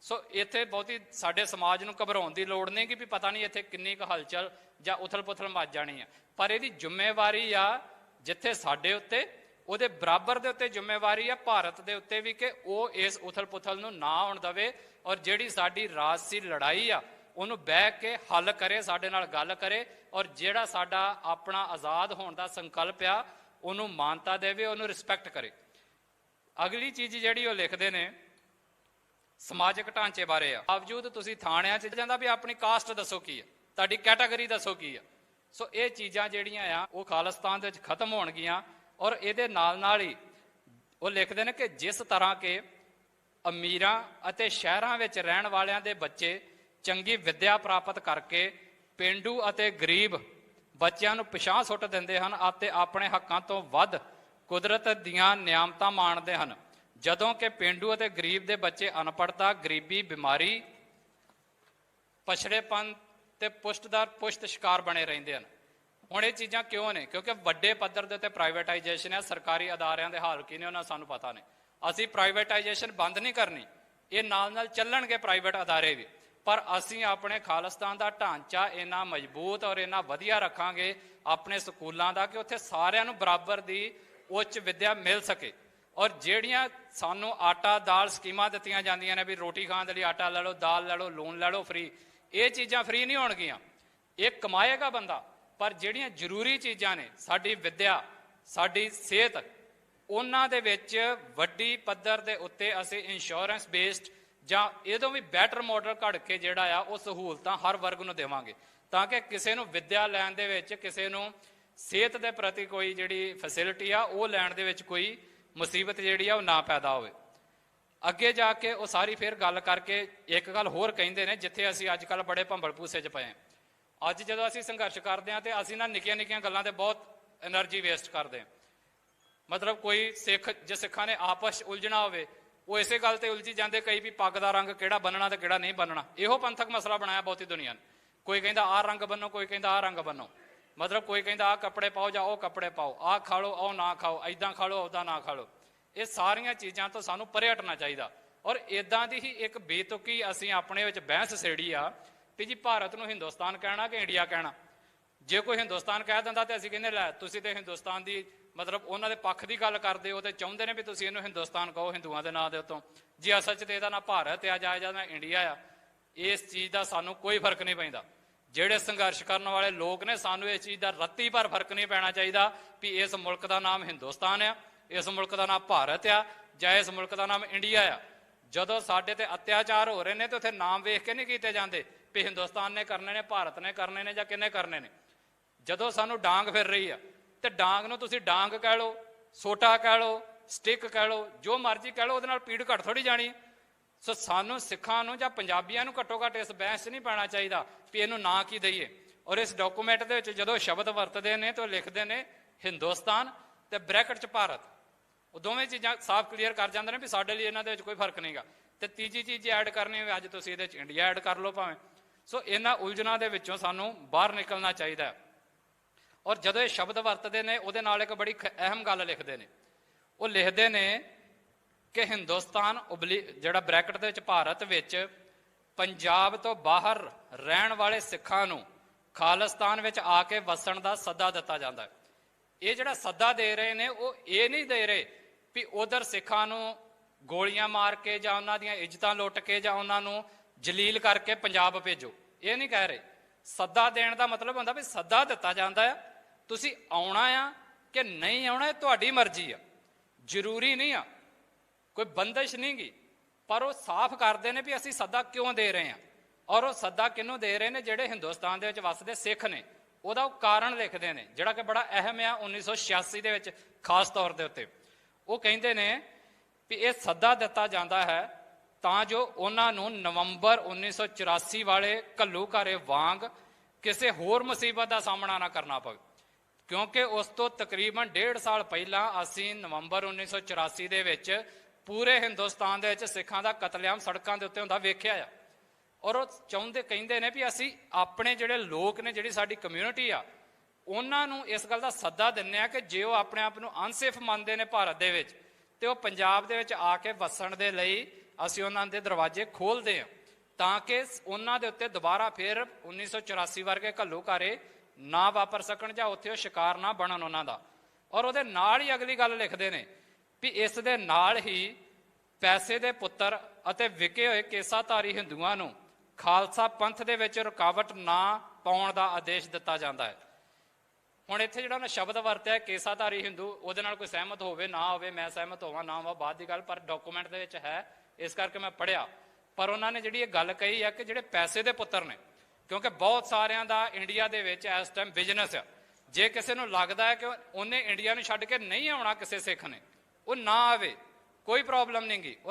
ਸੋ ਇੱਥੇ ਬਹੁਤੀ ਸਾਡੇ ਸਮਾਜ ਨੂੰ ਘਬਰਾਉਣ ਦੀ ਲੋੜ ਨਹੀਂ ਕਿ ਵੀ ਪਤਾ ਨਹੀਂ ਇੱਥੇ ਕਿੰਨੀ ਕੁ ਹਲਚਲ ਜਾਂ ਉਥਲ-ਪੁਥਲ ਮੱਚ ਜਾਣੀ ਆ। ਪਰ ਇਹਦੀ ਜ਼ਿੰਮੇਵਾਰੀ ਆ, ਜਿੱਥੇ ਸਾਡੇ ਉੱਤੇ ਉਹਦੇ ਬਰਾਬਰ ਦੇ ਉੱਤੇ ਜ਼ਿੰਮੇਵਾਰੀ ਆ, ਭਾਰਤ ਦੇ ਉੱਤੇ ਵੀ ਕਿ ਉਹ ਇਸ ਉਥਲ-ਪੁਥਲ ਨੂੰ ਨਾ ਆਉਣ ਦਵੇ ਔਰ ਜਿਹੜੀ ਸਾਡੀ ਰਾਜਸੀ ਲੜਾਈ ਆ, ਉਹਨੂੰ ਬਹਿ ਕੇ ਹੱਲ ਕਰੇ, ਸਾਡੇ ਨਾਲ ਗੱਲ ਕਰੇ ਔਰ ਜਿਹੜਾ ਸਾਡਾ ਆਪਣਾ ਆਜ਼ਾਦ ਹੋਣ ਦਾ ਸੰਕਲਪ ਆ, ਉਹਨੂੰ ਮਾਨਤਾ ਦੇਵੇ, ਉਹਨੂੰ ਰਿਸਪੈਕਟ ਕਰੇ। ਅਗਲੀ ਚੀਜ਼ ਜਿਹੜੀ ਉਹ ਲਿਖਦੇ ਨੇ, ਸਮਾਜਿਕ ਢਾਂਚੇ ਬਾਰੇ ਆ। ਬਾਵਜੂਦ ਤੁਸੀਂ ਥਾਣਿਆਂ 'ਚ ਜਾਂਦਾ ਵੀ ਆਪਣੀ ਕਾਸਟ ਦੱਸੋ ਕੀ ਆ, ਤੁਹਾਡੀ ਕੈਟਾਗਰੀ ਦੱਸੋ ਕੀ ਆ। ਸੋ ਇਹ ਚੀਜ਼ਾਂ ਜਿਹੜੀਆਂ ਆ, ਉਹ ਖਾਲਿਸਤਾਨ ਦੇ ਵਿੱਚ ਖਤਮ ਹੋਣਗੀਆਂ। ਔਰ ਇਹਦੇ ਨਾਲ ਨਾਲ ਹੀ ਉਹ ਲਿਖਦੇ ਨੇ ਕਿ ਜਿਸ ਤਰ੍ਹਾਂ ਕਿ ਅਮੀਰਾਂ ਅਤੇ ਸ਼ਹਿਰਾਂ ਵਿੱਚ ਰਹਿਣ ਵਾਲਿਆਂ ਦੇ ਬੱਚੇ ਚੰਗੀ ਵਿੱਦਿਆ ਪ੍ਰਾਪਤ ਕਰਕੇ ਪਿੰਡੂ ਅਤੇ ਗਰੀਬ ਬੱਚਿਆਂ ਨੂੰ ਪਿਛਾਂਹ ਸੁੱਟ ਦਿੰਦੇ ਹਨ ਅਤੇ ਆਪਣੇ ਹੱਕਾਂ ਤੋਂ ਵੱਧ ਕੁਦਰਤ ਦੀਆਂ ਨਿਆਮਤਾਂ ਮਾਣਦੇ ਹਨ। ਜਦੋਂ ਕਿ ਪਿੰਡੂ ਅਤੇ ਗਰੀਬ ਦੇ ਬੱਚੇ ਅਨਪੜਤਾ ਗਰੀਬੀ, ਬਿਮਾਰੀ, ਪਛੜੇਪਨ ਤੇ ਪੁਸ਼ਟਦਾਰ ਪੁਸ਼ਤ ਸ਼ਿਕਾਰ ਬਣੇ ਰਹਿੰਦੇ ਹਨ। ਹੁਣ ਇਹ ਚੀਜ਼ਾਂ ਕਿਉਂ ਨੇ? ਕਿਉਂਕਿ ਵੱਡੇ ਪੱਧਰ ਦੇ ਉੱਤੇ ਪ੍ਰਾਈਵੇਟਾਈਜੇਸ਼ਨ ਹੈ ਸਰਕਾਰੀ ਅਦਾਰਿਆਂ ਦੇ ਹਾਲ ਕੀ ਨੇ ਉਹਨਾਂ ਸਾਨੂੰ ਪਤਾ ਨੇ। ਅਸੀਂ ਪ੍ਰਾਈਵੇਟਾਈਜੇਸ਼ਨ ਬੰਦ ਨਹੀਂ ਕਰਨੀ, ਇਹ ਨਾਲ ਨਾਲ ਚੱਲਣਗੇ ਪ੍ਰਾਈਵੇਟ ਅਦਾਰੇ ਵੀ। ਪਰ ਅਸੀਂ ਆਪਣੇ ਖਾਲਿਸਤਾਨ ਦਾ ਢਾਂਚਾ ਇੰਨਾ ਮਜ਼ਬੂਤ ਔਰ ਇੰਨਾ ਵਧੀਆ ਰੱਖਾਂਗੇ ਆਪਣੇ ਸਕੂਲਾਂ ਦਾ ਕਿ ਉੱਥੇ ਸਾਰਿਆਂ ਨੂੰ ਬਰਾਬਰ ਦੀ ਉੱਚ ਵਿੱਦਿਆ ਮਿਲ ਸਕੇ। ਔਰ ਜਿਹੜੀਆਂ ਸਾਨੂੰ ਆਟਾ, ਦਾਲ ਸਕੀਮਾਂ ਦਿੱਤੀਆਂ ਜਾਂਦੀਆਂ ਨੇ ਵੀ ਰੋਟੀ ਖਾਣ ਦੇ ਲਈ ਆਟਾ ਲੈ ਲਓ, ਦਾਲ ਲੈ ਲਓ ਲੋਨ ਲੈ ਲਓ ਫ੍ਰੀ ਇਹ ਚੀਜ਼ਾਂ ਫ੍ਰੀ ਨਹੀਂ ਹੋਣਗੀਆਂ। ਇਹ ਕਮਾਏਗਾ ਬੰਦਾ। ਪਰ ਜਿਹੜੀਆਂ ਜ਼ਰੂਰੀ ਚੀਜ਼ਾਂ ਨੇ, ਸਾਡੀ ਵਿੱਦਿਆ, ਸਾਡੀ ਸਿਹਤ, ਉਹਨਾਂ ਦੇ ਵਿੱਚ ਵੱਡੀ ਪੱਧਰ ਦੇ ਉੱਤੇ ਅਸੀਂ ਇੰਸ਼ੋਰੈਂਸ ਬੇਸਡ ਜਾਂ ਇਹਦੋਂ ਵੀ ਬੈਟਰ ਮਾਡਲ ਘੜ ਕੇ ਜਿਹੜਾ ਆ, ਉਹ ਸਹੂਲਤਾਂ ਹਰ ਵਰਗ ਨੂੰ ਦੇਵਾਂਗੇ। ਤਾਂ ਕਿ ਕਿਸੇ ਨੂੰ ਵਿੱਦਿਆ ਲੈਣ ਦੇ ਵਿੱਚ, ਕਿਸੇ ਨੂੰ ਸਿਹਤ ਦੇ ਪ੍ਰਤੀ ਕੋਈ ਜਿਹੜੀ ਫੈਸਿਲਿਟੀ ਆ, ਉਹ ਲੈਣ ਦੇ ਵਿੱਚ ਕੋਈ ਮੁਸੀਬਤ ਜਿਹੜੀ ਆ, ਉਹ ਨਾ ਪੈਦਾ ਹੋਵੇ। ਅੱਗੇ ਜਾ ਕੇ ਉਹ ਸਾਰੀ ਫੇਰ ਗੱਲ ਕਰਕੇ ਇੱਕ ਗੱਲ ਹੋਰ ਕਹਿੰਦੇ ਨੇ, ਜਿੱਥੇ ਅਸੀਂ ਅੱਜ ਕੱਲ ਬੜੇ ਭੰਬਲ ਭੂਸੇ 'ਚ ਪਏ ਅੱਜ ਜਦੋਂ ਅਸੀਂ ਸੰਘਰਸ਼ ਕਰਦੇ ਹਾਂ ਤੇ ਅਸੀਂ ਨਾ ਨਿੱਕੀਆਂ ਨਿੱਕੀਆਂ ਗੱਲਾਂ ਤੇ ਬਹੁਤ એનર્ਜੀ ਵੇਸਟ ਕਰਦੇ ਹਾਂ। ਮਤਲਬ ਕੋਈ ਸਿੱਖ, ਜੇ ਸਿੱਖਾਂ ਨੇ ਆਪਸ ਉਲਝਣਾ ਹੋਵੇ, ਉਹ ਇਸੇ ਗੱਲ ਤੇ ਉਲਝੀ ਜਾਂਦੇ ਕਈ ਵੀ ਪੱਗ ਦਾ ਰੰਗ ਕਿਹੜਾ ਬੰਨਣਾ ਤੇ ਕਿਹੜਾ ਨਹੀਂ ਬੰਨਣਾ। ਇਹੋ ਪੰਥਕ ਮਸਲਾ ਬਣਾਇਆ ਬਹੁਤੀ ਦੁਨੀਆ ਨੇ। ਕੋਈ ਕਹਿੰਦਾ ਆਹ ਰੰਗ ਬੰਨੋ, ਕੋਈ ਕਹਿੰਦਾ ਆਹ ਰੰਗ ਬੰਨੋ। ਮਤਲਬ ਕੋਈ ਕਹਿੰਦਾ ਆਹ ਕੱਪੜੇ ਪਾਓ ਜਾਂ ਉਹ ਕੱਪੜੇ ਪਾਓ, ਆਹ ਖਾ ਲਓ, ਉਹ ਨਾ ਖਾਓ ਐਦਾਂ ਖਾ ਲਓ ਉਹਦਾ ਨਾ ਖਾ ਲਓ। ਇਹ ਸਾਰੀਆਂ ਚੀਜ਼ਾਂ ਤੋਂ ਸਾਨੂੰ ਪਰੇ ਹਟਣਾ ਚਾਹੀਦਾ। ਔਰ ਇਦਾਂ ਦੀ ਹੀ ਇੱਕ ਬੇਤੁਕੀ ਅਸੀਂ ਆਪਣੇ ਵਿੱਚ ਬਹਿਸ ਸੇੜੀ ਆ ਵੀ ਜੀ ਭਾਰਤ ਨੂੰ ਹਿੰਦੁਸਤਾਨ ਕਹਿਣਾ ਕਿ ਇੰਡੀਆ ਕਹਿਣਾ? ਜੇ ਕੋਈ ਹਿੰਦੁਸਤਾਨ ਕਹਿ ਦਿੰਦਾ ਤੇ ਅਸੀਂ ਕਹਿੰਦੇ, ਲੈ, ਤੁਸੀਂ ਤੇ ਹਿੰਦੁਸਤਾਨ ਦੀ ਮਤਲਬ ਉਹਨਾਂ ਦੇ ਪੱਖ ਦੀ ਗੱਲ ਕਰਦੇ ਹੋ ਤੇ ਚਾਹੁੰਦੇ ਨੇ ਵੀ ਤੁਸੀਂ ਇਹਨੂੰ ਹਿੰਦੁਸਤਾਨ ਕਹੋ, ਹਿੰਦੂਆਂ ਦੇ ਨਾਂ ਦੇ ਉੱਤੋਂ। ਜੇ ਅਸਲ 'ਚ ਤੇ ਇਹਦਾ ਨਾਂ ਭਾਰਤ ਆ, ਜਾਂ ਇਹਦਾ ਨਾਂ ਇੰਡੀਆ ਆ, ਇਸ ਚੀਜ਼ ਦਾ ਸਾਨੂੰ ਕੋਈ ਫ਼ਰਕ ਨਹੀਂ ਪੈਂਦਾ। ਜਿਹੜੇ ਸੰਘਰਸ਼ ਕਰਨ ਵਾਲੇ ਲੋਕ ਨੇ, ਸਾਨੂੰ ਇਸ ਚੀਜ਼ ਦਾ ਰੱਤੀ ਭਰ ਫ਼ਰਕ ਨਹੀਂ ਪੈਣਾ ਚਾਹੀਦਾ ਵੀ ਇਸ ਮੁਲਕ ਦਾ ਨਾਮ ਹਿੰਦੁਸਤਾਨ ਆ, ਇਸ ਮੁਲਕ ਦਾ ਨਾਮ ਭਾਰਤ ਆ, ਜਾਂ ਇਸ ਮੁਲਕ ਦਾ ਨਾਮ ਇੰਡੀਆ ਆ। ਜਦੋਂ ਸਾਡੇ ਤੇ ਅਤਿਆਚਾਰ ਹੋ ਰਹੇ ਨੇ ਤੇ ਉੱਥੇ ਨਾਮ ਵੇਖ ਕੇ ਨਹੀਂ ਕੀਤੇ ਜਾਂਦੇ ਵੀ ਹਿੰਦੁਸਤਾਨ ਨੇ ਕਰਨੇ ਨੇ, ਭਾਰਤ ਨੇ ਕਰਨੇ ਨੇ ਜਾਂ ਕਿੰਨੇ ਕਰਨੇ ਨੇ। ਜਦੋਂ ਸਾਨੂੰ ਡਾਂਗ ਫਿਰ ਰਹੀ ਆ, ਤੇ ਡਾਂਗ ਨੂੰ ਤੁਸੀਂ ਡਾਂਗ ਕਹਿ ਲਓ, ਸੋਟਾ ਕਹਿ ਲਓ, ਸਟਿਕ ਕਹਿ ਲਓ, ਜੋ ਮਰਜ਼ੀ ਕਹਿ ਲਓ, ਉਹਦੇ ਨਾਲ ਪੀੜ ਘਟ ਥੋੜੀ ਜਾਣੀ ਸੋ ਸਾਨੂੰ ਸਿੱਖਾਂ ਨੂੰ ਜਾਂ ਪੰਜਾਬੀਆਂ ਨੂੰ ਘੱਟੋ ਘੱਟ ਇਸ ਬਹਿਸ 'ਚ ਨਹੀਂ ਪੈਣਾ ਚਾਹੀਦਾ ਵੀ ਇਹਨੂੰ ਨਾਂ ਕੀ ਦਈਏ। ਔਰ ਇਸ ਡਾਕੂਮੈਂਟ ਦੇ ਵਿੱਚ ਜਦੋਂ ਸ਼ਬਦ ਵਰਤਦੇ ਨੇ ਤਾਂ ਉਹ ਲਿਖਦੇ ਨੇ ਹਿੰਦੁਸਤਾਨ ਤੇ ਬ੍ਰੈਕਟ 'ਚ ਭਾਰਤ। ਉਹ ਦੋਵੇਂ ਚੀਜ਼ਾਂ ਸਾਫ਼ ਕਲੀਅਰ ਕਰ ਜਾਂਦੇ ਨੇ ਵੀ ਸਾਡੇ ਲਈ ਇਹਨਾਂ ਦੇ ਵਿੱਚ ਕੋਈ ਫ਼ਰਕ ਨਹੀਂਗਾ ਤੇ ਤੀਜੀ ਚੀਜ਼ ਐਡ ਕਰਨੀ ਹੋਵੇ, ਅੱਜ ਤੁਸੀਂ ਇਹਦੇ 'ਚ ਇੰਡੀਆ ਐਡ ਕਰ ਲਓ ਭਾਵੇਂ। ਸੋ ਇਹਨਾਂ ਉਲਝਣਾਂ ਦੇ ਵਿੱਚੋਂ ਸਾਨੂੰ ਬਾਹਰ ਨਿਕਲਣਾ ਚਾਹੀਦਾ ਹੈ। ਔਰ ਜਦੋਂ ਇਹ ਸ਼ਬਦ ਵਰਤਦੇ ਨੇ, ਉਹਦੇ ਨਾਲ ਇੱਕ ਬੜੀ ਅਹਿਮ ਗੱਲ ਲਿਖਦੇ ਨੇ। ਉਹ ਲਿਖਦੇ ਨੇ ਕਿ ਹਿੰਦੁਸਤਾਨ ਜਿਹੜਾ ਬ੍ਰੈਕਟ ਦੇ ਵਿੱਚ ਭਾਰਤ ਵਿੱਚ ਪੰਜਾਬ ਤੋਂ ਬਾਹਰ ਰਹਿਣ ਵਾਲੇ ਸਿੱਖਾਂ ਨੂੰ ਖਾਲਿਸਤਾਨ ਵਿੱਚ ਆ ਕੇ ਵਸਣ ਦਾ ਸੱਦਾ ਦਿੱਤਾ ਜਾਂਦਾ ਹੈ। ਇਹ ਜਿਹੜਾ ਸੱਦਾ ਦੇ ਰਹੇ ਨੇ, ਉਹ ਇਹ ਨਹੀਂ ਦੇ ਰਹੇ ਵੀ ਉਧਰ ਸਿੱਖਾਂ ਨੂੰ ਗੋਲੀਆਂ ਮਾਰ ਕੇ ਜਾਂ ਉਹਨਾਂ ਦੀਆਂ ਇੱਜ਼ਤਾਂ ਲੁੱਟ ਕੇ ਜਾਂ ਉਹਨਾਂ ਨੂੰ ਜਲੀਲ ਕਰਕੇ ਪੰਜਾਬ ਭੇਜੋ। ਇਹ ਨਹੀਂ ਕਹਿ ਰਹੇ। ਸੱਦਾ ਦੇਣ ਦਾ ਮਤਲਬ ਹੁੰਦਾ ਵੀ ਸੱਦਾ ਦਿੱਤਾ ਜਾਂਦਾ ਆ। ਤੁਸੀਂ ਆਉਣਾ ਆ ਕਿ ਨਹੀਂ ਆਉਣਾ, ਇਹ ਤੁਹਾਡੀ ਮਰਜ਼ੀ ਆ। ਜ਼ਰੂਰੀ ਨਹੀਂ ਆ। ਕੋਈ ਬੰਦਸ਼ ਨਹੀਂ ਗੀ। ਪਰ ਉਹ ਸਾਫ਼ ਕਰਦੇ ਨੇ ਵੀ ਅਸੀਂ ਸੱਦਾ ਕਿਉਂ ਦੇ ਰਹੇ ਹਾਂ ਔਰ ਉਹ ਸੱਦਾ ਕਿਹਨੂੰ ਦੇ ਰਹੇ ਨੇ, ਜਿਹੜੇ ਹਿੰਦੁਸਤਾਨ ਦੇ ਵਿੱਚ ਵੱਸਦੇ ਸਿੱਖ ਨੇ। ਉਹਦਾ ਉਹ ਕਾਰਨ ਲਿਖਦੇ ਨੇ, ਜਿਹੜਾ ਕਿ ਬੜਾ ਅਹਿਮ ਆ 1986 ਦੇ ਵਿੱਚ, ਖਾਸ ਤੌਰ ਦੇ ਉੱਤੇ। ਉਹ ਕਹਿੰਦੇ ਨੇ ਵੀ ਇਹ ਸੱਦਾ ਦਿੱਤਾ ਜਾਂਦਾ ਹੈ ਤਾਂ ਜੋ ਉਹਨਾਂ ਨੂੰ ਨਵੰਬਰ 1984 ਵਾਲੇ ਘੱਲੂ ਘਾਰੇ ਵਾਂਗ ਕਿਸੇ ਹੋਰ ਮੁਸੀਬਤ ਦਾ ਸਾਹਮਣਾ ਨਾ ਕਰਨਾ ਪਵੇ। ਕਿਉਂਕਿ ਉਸ ਤੋਂ ਤਕਰੀਬਨ ਡੇਢ ਸਾਲ ਪਹਿਲਾਂ ਅਸੀਂ ਨਵੰਬਰ 1984 ਦੇ ਵਿੱਚ ਪੂਰੇ ਹਿੰਦੁਸਤਾਨ ਦੇ ਵਿੱਚ ਸਿੱਖਾਂ ਦਾ ਕਤਲੇਆਮ ਸੜਕਾਂ ਦੇ ਉੱਤੇ ਹੁੰਦਾ ਵੇਖਿਆ ਆ। ਔਰ ਉਹ ਚਾਹੁੰਦੇ, ਕਹਿੰਦੇ ਨੇ ਵੀ ਅਸੀਂ ਆਪਣੇ ਜਿਹੜੇ ਲੋਕ ਨੇ, ਜਿਹੜੀ ਸਾਡੀ ਕਮਿਊਨਿਟੀ ਆ, ਉਹਨਾਂ ਨੂੰ ਇਸ ਗੱਲ ਦਾ ਸੱਦਾ ਦਿੰਨੇ ਆ ਕਿ ਜੇ ਉਹ ਆਪਣੇ ਆਪ ਨੂੰ ਅਨਸੇਫ ਮੰਨਦੇ ਨੇ ਭਾਰਤ ਦੇ ਵਿੱਚ, ਤੇ ਉਹ ਪੰਜਾਬ ਦੇ ਵਿੱਚ ਆ ਕੇ ਵਸਣ ਦੇ ਲਈ ਅਸੀਂ ਉਹਨਾਂ ਦੇ ਦਰਵਾਜ਼ੇ ਖੋਲਦੇ ਹਾਂ ਤਾਂ ਕਿ ਉਹਨਾਂ ਦੇ ਉੱਤੇ ਦੁਬਾਰਾ ਫਿਰ 1984 ਵਰਗੇ ਘੱਲੂਕਾਰੇ ਨਾ ਵਾਪਰ ਸਕਣ ਜਾਂ ਉੱਥੇ ਉਹ ਸ਼ਿਕਾਰ ਨਾ ਬਣਨ ਉਹਨਾਂ ਦਾ। ਔਰ ਉਹਦੇ ਨਾਲ ਹੀ ਅਗਲੀ ਗੱਲ ਲਿਖਦੇ ਨੇ ਵੀ ਇਸ ਦੇ ਨਾਲ ਹੀ ਪੈਸੇ ਦੇ ਪੁੱਤਰ ਅਤੇ ਵਿਕੇ ਹੋਏ ਕੇਸਾਧਾਰੀ ਹਿੰਦੂਆਂ ਨੂੰ ਖਾਲਸਾ ਪੰਥ ਦੇ ਵਿੱਚ ਰੁਕਾਵਟ ਨਾ ਪਾਉਣ ਦਾ ਆਦੇਸ਼ ਦਿੱਤਾ ਜਾਂਦਾ ਹੈ। ਹੁਣ ਇੱਥੇ ਜਿਹੜਾ ਉਹਨੇ ਸ਼ਬਦ ਵਰਤਿਆ ਕੇਸਾਧਾਰੀ ਹਿੰਦੂ ਉਹਦੇ ਨਾਲ ਕੋਈ ਸਹਿਮਤ ਹੋਵੇ, ਨਾ ਹੋਵੇ, ਮੈਂ ਸਹਿਮਤ ਹੋਵਾਂ, ਨਾ ਹੋਵਾਂ, ਬਾਅਦ ਦੀ ਗੱਲ, ਪਰ ਡਾਕੂਮੈਂਟ ਦੇ ਵਿੱਚ ਹੈ ਇਸ ਕਰਕੇ ਮੈਂ ਪੜਿਆ ਪਰ ਉਹਨਾਂ ਨੇ ਜਿਹੜੀ ਇਹ ਗੱਲ ਕਹੀ ਹੈ ਕਿ ਜਿਹੜੇ ਪੈਸੇ ਦੇ ਪੁੱਤਰ ਨੇ, ਕਿਉਂਕਿ ਬਹੁਤ ਸਾਰਿਆਂ ਦਾ ਇੰਡੀਆ ਦੇ ਵਿੱਚ ਇਸ ਟਾਈਮ ਬਿਜ਼ਨਸ ਆ। ਜੇ ਕਿਸੇ ਨੂੰ ਲੱਗਦਾ ਹੈ ਕਿ ਉਹਨੇ ਇੰਡੀਆ ਨੂੰ ਛੱਡ ਕੇ ਨਹੀਂ ਆਉਣਾ ਕਿਸੇ ਸਿੱਖ ਨੇ, ਉਹ ਨਾ ਆਵੇ, ਕੋਈ ਪ੍ਰੋਬਲਮ ਨਹੀਂ ਗੀ ਔਰ